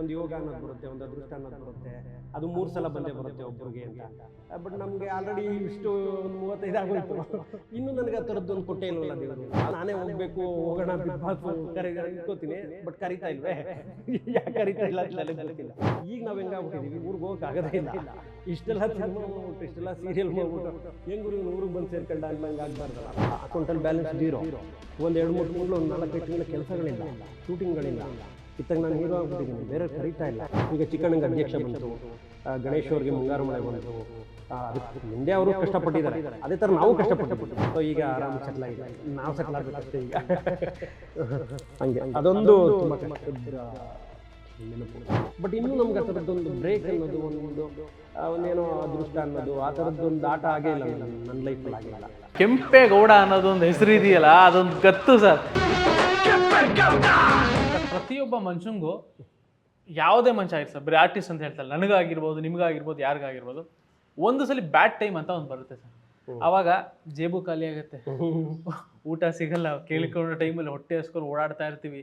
ಒಂದು ಯೋಗ ಅನ್ನೋದು ಬರುತ್ತೆ, ಒಂದು ಅದೃಷ್ಟ ಅನ್ನೋದು ಬರುತ್ತೆ. ಅದು ಮೂರು ಸಲ ಬಂದೇ ಬರುತ್ತೆ ಒಬ್ಬರಿಗೆ ಅಂತ. ಬಟ್ ನಮಗೆ ಆಲ್ರೆಡಿ ಇಷ್ಟು ಒಂದು ಮೂವತ್ತೈದು ಆಗೋಯ್ತು. ಇನ್ನು ನನಗೆ ಆ ಥರದ್ದು ಒಂದು ಕೊಟ್ಟೇ ಇಲ್ವಲ್ಲ ದೇವರು ನಾನೇ. ಹೋಗ್ಬೇಕು, ಹೋಗೋಣ, ಬಿಗ್ ಬಾಸ್, ಕರಿ ಬಟ್ ಕರಿತಾ ಇಲ್ವೇ? ಯಾಕೆ ಕರಿತಾ ಇಲ್ಲ ನನಗೆ ಗೊತ್ತಿಲ್ಲ. ಈಗ ನಾವು ಹೆಂಗಾಗ್ಬಿಟ್ಟಿದೀವಿ ಊರಿಗೆ ಹೋಗಕ್ಕೆ ಆಗೋದೇ ಇಲ್ಲ. ಇಷ್ಟೆಲ್ಲ ಸಿನಿಮಾ ಇಷ್ಟೆಲ್ಲ ಸೀರಿಯಲ್ ಮಾಡ್ಬಿಟ್ಟು ಹೆಂಗ್ ಊರಿಗೆ ಊರಿಗೆ ಬಂದು ಸೇರ್ಕೊಂಡ ಹಂಗೆ ಆಗ್ಬಾರ್ದಲ್ಲ. ಅಕೌಂಟಲ್ಲಿ ಬ್ಯಾಲೆನ್ಸ್ ಜೀರೋ ಒಂದು ಎರಡು ಮೂರು ತಿಂಗಳು, ಒಂದು ನಾಲ್ಕೈದು ತಿಂಗಳ ಕೆಲಸಗಳಿಲ್ಲ ಶೂಟಿಂಗ್ಗಳಿಲ್ಲ ಇತ್ತಾಗ ನಾನು ಹೀರೋ ಆಗ್ಬಿಟ್ಟಿದ್ದೀನಿ. ಬೇರೆ ಕರೀತಾ ಇಲ್ಲ. ಈಗ ಚಿಕ್ಕಣ್ಣಂಗೆ ಅಧ್ಯಕ್ಷ ಬಂತು. ಗಣೇಶ್ ಅವ್ರಿಗೆ ಮುಂಗಾರು ಮಳೆ ಬಂತು. ಅದಕ್ಕೆ ಮುಂದೆ ಅವರು ಕಷ್ಟಪಟ್ಟಿದ್ದಾರೆ. ಅದೇ ಥರ ನಾವು ಕಷ್ಟಪಟ್ಟು ಸೊ ಈಗ ಆರಾಮ ಸೆಟ್ಲ್ ಆಗಿದೆ. ನಾವು ಸೆಟ್ಲ್ ಆಗಬೇಕಷ್ಟೇ ಈಗ. ಹಂಗೆ. ಅದೊಂದು ನೆನಪು. ಬಟ್ ಇನ್ನೂ ನಮ್ಗೆ ಆ ಥರದ್ದೊಂದು ಬ್ರೇಕ್ ಅನ್ನೋದು ಒಂದು ಆ, ಒಂದೇನೋ ಅದೃಷ್ಟ ಅನ್ನೋದು ಆ ಥರದ್ದೊಂದು ಆಟ ಆಗೇ ಇಲ್ಲ ನನ್ನ ನನ್ನ ಲೈಫಲ್ಲಿ ಆಗಿಲ್ಲ ಕೆಂಪೇಗೌಡ ಅನ್ನೋದೊಂದು ಹೆಸರು ಇದೆಯಲ್ಲ ಅದೊಂದು ಕತ್ತು ಸರ್. ಪ್ರತಿಯೊಬ್ಬ ಮನುಷ್ಯಂಗೂ ಯಾವುದೇ ಮನುಷ್ಯ ಆಗಿರ್ತಾರೆ ಸರ್ ಬರೀ ಆರ್ಟಿಸ್ಟ್ ಅಂತ ಹೇಳ್ತಾರೆ. ನನಗಾಗಿರ್ಬೋದು ನಿಮಗಾಗಿರ್ಬೋದು ಯಾರಿಗಾಗಿರ್ಬೋದು ಒಂದು ಸಲ ಬ್ಯಾಡ್ ಟೈಮ್ ಅಂತ ಒಂದು ಬರುತ್ತೆ ಸರ್. ಅವಾಗ ಜೇಬು ಖಾಲಿ ಆಗುತ್ತೆ. ಊಟ ಸಿಗಲ್ಲ ಕೇಳಿಕೊಳ್ಳೋ ಟೈಮಲ್ಲಿ ಹೊಟ್ಟೆ ಹಸ್ಕೊಂಡು ಓಡಾಡ್ತಾ ಇರ್ತೀವಿ.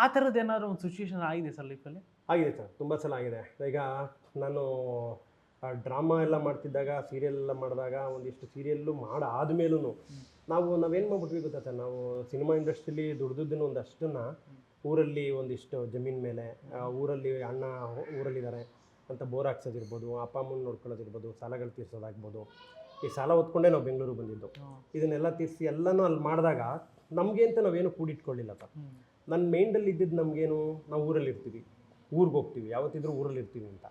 ಆ ಥರದ್ದು ಏನಾದ್ರು ಒಂದು ಸಿಚುವೇಶನ್ ಆಗಿದೆ ಸರ್ ಲೈಫಲ್ಲಿ ಆಗಿದೆ ಸರ್. ತುಂಬ ಸಲ ಆಗಿದೆ. ಈಗ ನಾನು ಡ್ರಾಮಾ ಎಲ್ಲ ಮಾಡ್ತಿದ್ದಾಗ ಸೀರಿಯಲ್ ಎಲ್ಲ ಮಾಡಿದಾಗ ಒಂದಿಷ್ಟು ಸೀರಿಯಲ್ಲು ಮಾಡಾದ್ಮೇಲೂ ನಾವು ನಾವೇನು ಮಾಡ್ಬಿಟ್ವಿ ಗೊತ್ತಾ ಸರ್? ನಾವು ಸಿನಿಮಾ ಇಂಡಸ್ಟ್ರಿಲಿ ದುಡ್ದದ್ದನ್ನು ಒಂದಷ್ಟನ್ನು ಊರಲ್ಲಿ ಒಂದಿಷ್ಟು ಜಮೀನ್ ಮೇಲೆ ಆ, ಊರಲ್ಲಿ ಅಣ್ಣ ಊರಲ್ಲಿದ್ದಾರೆ ಅಂತ ಬೋರ್ ಹಾಕ್ಸೋದಿರ್ಬೋದು ಅಪ್ಪ ಅಮ್ಮನ ನೋಡ್ಕೊಳ್ಳೋದಿರ್ಬೋದು ಸಾಲಗಳು ತೀರ್ಸೋದಾಗ್ಬೋದು. ಈ ಸಾಲ ಹೊತ್ಕೊಂಡೇ ನಾವು ಬೆಂಗಳೂರು ಬಂದಿದ್ದು. ಇದನ್ನೆಲ್ಲ ತೀರಿಸಿ ಎಲ್ಲನೂ ಅಲ್ಲಿ ಮಾಡಿದಾಗ ನಮಗೆ ಅಂತ ನಾವೇನು ಕೂಡಿಟ್ಕೊಳ್ಳಿಲ್ಲ ಸರ್. ನನ್ನ ಮೈಂಡಲ್ಲಿ ಇದ್ದಿದ್ದು ನಮಗೇನು ನಾವು ಊರಲ್ಲಿ ಇರ್ತೀವಿ. ಊರಿಗೆ ಹೋಗ್ತೀವಿ ಯಾವತ್ತಿದ್ರೂ ಊರಲ್ಲಿ ಇರ್ತೀವಿ ಅಂತ.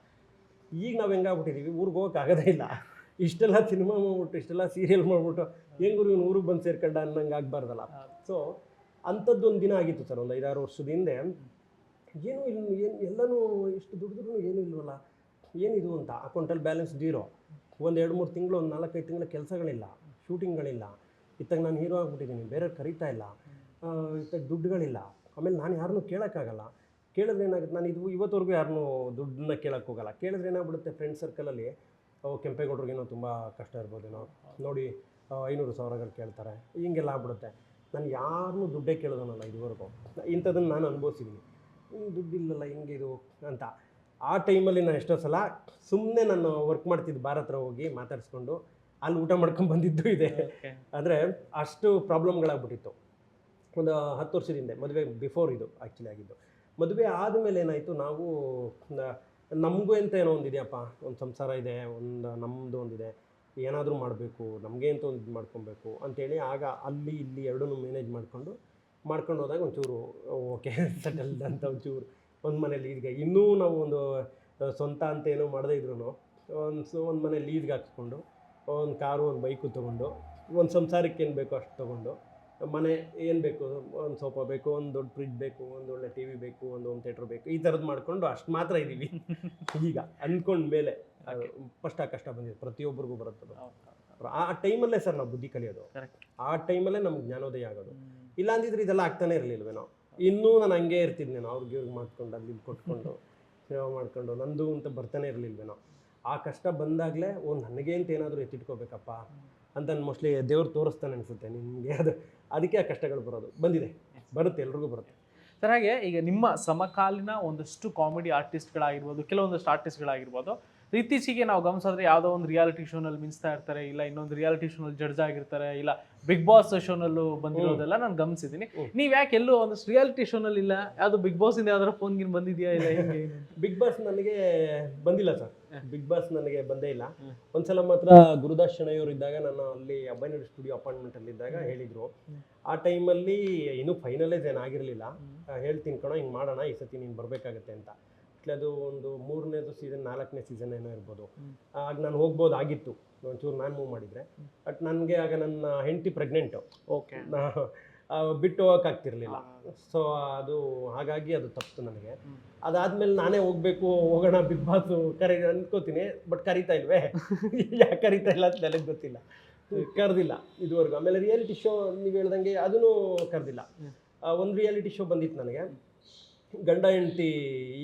ಈಗ ನಾವು ಹೆಂಗಾಗ್ಬಿಟ್ಟಿದ್ದೀವಿ ಊರಿಗೆ ಹೋಗಕ್ಕೆ ಆಗೋದೇ ಇಲ್ಲ. ಇಷ್ಟೆಲ್ಲ ಸಿನಿಮಾ ಮಾಡ್ಬಿಟ್ಟು ಇಷ್ಟೆಲ್ಲ ಸೀರಿಯಲ್ ಮಾಡ್ಬಿಟ್ಟು ಹೆಂಗೂರು ಇವ್ನು ಊರಿಗೆ ಬಂದು ಸೇರ್ಕೊಂಡ ಅನ್ನಂಗೆ ಆಗಬಾರ್ದಲ್ಲ. ಸೊ ಅಂಥದ್ದೊಂದು ದಿನ ಆಗಿತ್ತು ಸರ್, ಒಂದು ಐದಾರು ವರ್ಷದ ಹಿಂದೆ. ಏನು ಇಲ್ಲ, ಏನು ಎಲ್ಲನೂ ಇಷ್ಟು ದುಡಿದ್ರೂ ಏನೂ ಇಲ್ಲವಲ್ಲ ಏನಿದು ಅಂತ ಅಕೌಂಟಲ್ಲಿ ಬ್ಯಾಲೆನ್ಸ್ ಜೀರೋ ಒಂದು ಎರಡು ಮೂರು ತಿಂಗಳು, ಒಂದು ನಾಲ್ಕೈದು ತಿಂಗಳ ಕೆಲಸಗಳಿಲ್ಲ ಶೂಟಿಂಗ್ಗಳಿಲ್ಲ ಇತ್ತಾಗ ನಾನು ಹೀರೋ ಆಗಿಬಿಟ್ಟಿದ್ದೀನಿ ಬೇರೆ ಕರೀತಾ ಇಲ್ಲ. ಇತ್ತಾಗ ದುಡ್ಡುಗಳಿಲ್ಲ. ಆಮೇಲೆ ನಾನು ಯಾರನ್ನೂ ಕೇಳೋಕ್ಕಾಗಲ್ಲ. ಕೇಳಿದ್ರೆ ಏನಾಗುತ್ತೆ, ನಾನು ಇದು ಇವತ್ತವರೆಗೂ ಯಾರನ್ನೂ ದುಡ್ಡನ್ನ ಕೇಳೋಕ್ಕೋಗಲ್ಲ ಕೇಳಿದ್ರೆ ಏನಾಗ್ಬಿಡುತ್ತೆ ಫ್ರೆಂಡ್ ಸರ್ಕಲಲ್ಲಿ ಕೆಂಪೇಗೌಡ್ರಿಗೇನೋ ತುಂಬ ಕಷ್ಟ ಇರ್ಬೋದೇನೋ. ನೋಡಿ ಐನೂರು ಸಾವಿರಗಳು ಕೇಳ್ತಾರೆ, ಹಿಂಗೆಲ್ಲ ಆಗ್ಬಿಡುತ್ತೆ. ನಾನು ಯಾರನ್ನೂ ದುಡ್ಡೇ ಕೇಳೋದನ್ನಲ್ಲ ಇದುವರೆಗೂ. ಇಂಥದ್ದನ್ನು ನಾನು ಅನುಭವಿಸಿದ್ದೀನಿ ದುಡ್ಡಿಲ್ಲಲ್ಲ ಹೆಂಗಿದು ಅಂತ. ಆ ಟೈಮಲ್ಲಿ ನಾನು ಎಷ್ಟೋ ಸಲ ಸುಮ್ಮನೆ ನಾನು ವರ್ಕ್ ಮಾಡ್ತಿದ್ದು ಭಾರತ್ರ ಹತ್ರ ಹೋಗಿ ಮಾತಾಡಿಸ್ಕೊಂಡು ಅಲ್ಲಿ ಊಟ ಮಾಡ್ಕೊಂಡು ಬಂದಿದ್ದು ಇದೆ. ಆದರೆ ಅಷ್ಟು ಪ್ರಾಬ್ಲಮ್ಗಳಾಗ್ಬಿಟ್ಟಿತ್ತು. ಒಂದು ಹತ್ತು ವರ್ಷದ ಹಿಂದೆ ಮದುವೆ ಬಿಫೋರ್ ಇದು ಆ್ಯಕ್ಚುಲಿ ಆಗಿದ್ದು. ಮದುವೆ ಆದಮೇಲೆ ಏನಾಯಿತು ನಾವು ನಮಗೂ ಅಂತ ಏನೋ ಒಂದಿದೆಯಪ್ಪ ಒಂದು ಸಂಸಾರ ಇದೆ ಒಂದು ನಮ್ಮದು ಒಂದಿದೆ. ಏನಾದರೂ ಮಾಡಬೇಕು, ನಮಗೆ ಅಂತ ಒಂದು ಇದು ಮಾಡ್ಕೊಬೇಕು ಅಂತೇಳಿ ಆಗ ಅಲ್ಲಿ ಇಲ್ಲಿ ಎರಡನ್ನೂ ಮ್ಯಾನೇಜ್ ಮಾಡಿಕೊಂಡು, ಮಾಡ್ಕೊಂಡು ಹೋದಾಗ ಒಂಚೂರು ಓಕೆ ಸೆಟಲ್ಡ್ ಅಂತ ಒಂಚೂರು ಒಂದು ಮನೇಲಿ ಈಗ ಇನ್ನೂ ನಾವು ಒಂದು ಸ್ವಂತ ಅಂತ ಏನೋ ಮಾಡದೇ ಇದ್ರು ಒಂದು ಒಂದು ಮನೇಲಿ ಲೀಡ್ಗೆ ಹಾಕ್ಸ್ಕೊಂಡು, ಒಂದು ಕಾರು, ಒಂದು ಬೈಕು ತೊಗೊಂಡು, ಒಂದು ಸಂಸಾರಕ್ಕೆ ಏನು ಬೇಕೋ ಅಷ್ಟು ತೊಗೊಂಡು, ಮನೆ ಏನು ಬೇಕು, ಒಂದು ಸೋಫಾ ಬೇಕು, ಒಂದು ದೊಡ್ಡ ಫ್ರಿಜ್ ಬೇಕು, ಒಂದು ಒಳ್ಳೆ ಟಿ ವಿ ಬೇಕು, ಒಂದು ಹೋಮ್ ಥಿಯೇಟ್ರ್ ಬೇಕು, ಈ ಥರದ್ದು ಮಾಡಿಕೊಂಡು ಅಷ್ಟು ಮಾತ್ರ ಇದ್ದೀವಿ ಈಗ ಅಂದ್ಕೊಂಡ ಮೇಲೆ ಫಸ್ಟ್ ಆ ಕಷ್ಟ ಬಂದಿದೆ. ಪ್ರತಿಯೊಬ್ಬರಿಗೂ ಬರುತ್ತೆ ಆ ಟೈಮಲ್ಲೇ ಸರ್ ನಾವು ಬುದ್ಧಿ ಕಲಿಯೋದು. ಆ ಟೈಮಲ್ಲೇ ನಮ್ಗೆ ಜ್ಞಾನೋದಯ ಆಗೋದು. ಇಲ್ಲ ಅಂದಿದ್ರೆ ಇದೆಲ್ಲ ಆಗ್ತಾನೆ ನಾವು ಇನ್ನೂ ನಾನು ಹಂಗೆ ಇರ್ತಿದ್ನೇನೋ ಅವ್ರಿಗೆ ಇವ್ರಿಗೆ ಮಾಡ್ಕೊಂಡು ಅಲ್ಲಿ ಕೊಟ್ಕೊಂಡು ಸೇವೆ ಮಾಡ್ಕೊಂಡು ನಂದು ಅಂತ ಬರ್ತಾನೆ ಇರಲಿಲ್ವೇನೋ? ಆ ಕಷ್ಟ ಬಂದಾಗಲೇ ಓ ನನಗೆ ಅಂತ ಏನಾದರೂ ಎತ್ತಿಟ್ಕೋಬೇಕಪ್ಪ ಅಂತ ಮೋಸ್ಟ್ಲಿ ದೇವ್ರು ತೋರಿಸ್ತಾನೆ ಅನಿಸುತ್ತೆ. ನಿಮಗೆ ಅದು ಅದಕ್ಕೆ ಆ ಕಷ್ಟಗಳು ಬರೋದು. ಬಂದಿದೆ. ಬರುತ್ತೆ ಎಲ್ರಿಗೂ ಬರುತ್ತೆ. ಸರ್ ಹಾಗೆ ಈಗ ನಿಮ್ಮ ಸಮಕಾಲೀನ ಒಂದಷ್ಟು ಕಾಮಿಡಿ ಆರ್ಟಿಸ್ಟ್ಗಳಾಗಿರ್ಬೋದು ಕೆಲವೊಂದಷ್ಟು ಆರ್ಟಿಸ್ಟ್ಗಳಾಗಿರ್ಬೋದು ಇತ್ತೀಚೆಗೆ ನಾವು ಗಮನಿಸಿದ್ರೆ ಯಾವುದೋ ಒಂದು ರಿಯಾಲಿಟಿ ಶೋನಲ್ಲಿ ಮಿಂಚ್ತಾ ಇರ್ತಾರೆ ಇಲ್ಲ ಇನ್ನೊಂದು ರಿಯಾಲಿಟಿ ಶೋನಲ್ಲಿ ಜಡ್ಜ್ ಆಗಿರ್ತಾರೆ ಇಲ್ಲ ಬಿಗ್ ಬಾಸ್ ಶೋನಲ್ಲೂ ಬಂದಿರೋದೆಲ್ಲ ನಾನು ಗಮನಿಸಿದ್ದೀನಿ. ನೀವು ಯಾಕೆ ಎಲ್ಲೂ ಒಂದು ರಿಯಾಲಿಟಿ ಶೋನಲ್ಲಿ ಇಲ್ಲ? ಯಾವುದು ಬಿಗ್ ಬಾಸ್ ಇಂದ ಯಾವ್ದಾರ ಫೋನ್ ಗಿನ್ ಬಂದಿದೆಯಾ ಇಲ್ಲ ಹೆಂಗೆ? ಬಿಗ್ ಬಾಸ್ ನನಗೆ ಬಂದಿಲ್ಲ ಸರ್. ಬಿಗ್ ಬಾಸ್ ನನಗೆ ಬಂದೇ ಇಲ್ಲ. ಒಂದ್ಸಲ ಮಾತ್ರ ಗುರುದಾಸ್ ಶೆಣೆಯವರು ಇದ್ದಾಗ ನಾನು ಅಲ್ಲಿ ಅಬ್ಬೈನಡಿ ಸ್ಟುಡಿಯೋ ಅಪಾಯಿಂಟ್ಮೆಂಟ್ ಅಲ್ಲಿ ಇದ್ದಾಗ ಹೇಳಿದ್ರು. ಆ ಟೈಮಲ್ಲಿ ಇನ್ನೂ ಫೈನಲೈಸ್ ಏನಾಗಿರಲಿಲ್ಲ ಹೇಳ್ತೀನಿ ಕಣೋ ಹಿಂಗೆ ಮಾಡೋಣ ಈ ಸತಿ ನೀನು ಬರಬೇಕಾಗತ್ತೆ ಅಂತ. ಅದು ಒಂದು ಮೂರನೇದು ಸೀಸನ್ ನಾಲ್ಕನೇ ಸೀಸನ್ ಏನೋ ಇರ್ಬೋದು. ಆಗ ನಾನು ಹೋಗ್ಬೋದಾಗಿತ್ತು ಒಂಚೂರು ನಾನು ಮೂವ್ ಮಾಡಿದರೆ. ಬಟ್ ನನಗೆ ಆಗ ನನ್ನ ಹೆಂಡತಿ ಪ್ರೆಗ್ನೆಂಟು ಓಕೆ ಬಿಟ್ಟು ಹೋಗೋಕ್ಕಾಗ್ತಿರ್ಲಿಲ್ಲ ಸೊ ಅದು ಹಾಗಾಗಿ ಅದು ತಪ್ಪಿತು ನನಗೆ. ಅದಾದ್ಮೇಲೆ ನಾನೇ ಹೋಗ್ಬೇಕು ಹೋಗೋಣ ಬಿಗ್ ಬಾಸ್ ಕರಿ ಅನ್ಕೋತೀನಿ. ಬಟ್ ಕರಿತಾ ಇಲ್ವೇ? ಯಾಕೆ ಕರಿತಾ ಇಲ್ಲ ಅಂತ ನನಗೆ ಗೊತ್ತಿಲ್ಲ. ಕರೆದಿಲ್ಲ ಇದುವರೆಗೂ. ಆಮೇಲೆ ರಿಯಾಲಿಟಿ ಶೋ ನೀವು ಹೇಳ್ದಂಗೆ ಅದನ್ನು ಕರೆದಿಲ್ಲ. ಒಂದು ರಿಯಾಲಿಟಿ ಶೋ ಬಂದಿತ್ತು ನನಗೆ. ಗಂಡ ಹೆಂಡತಿ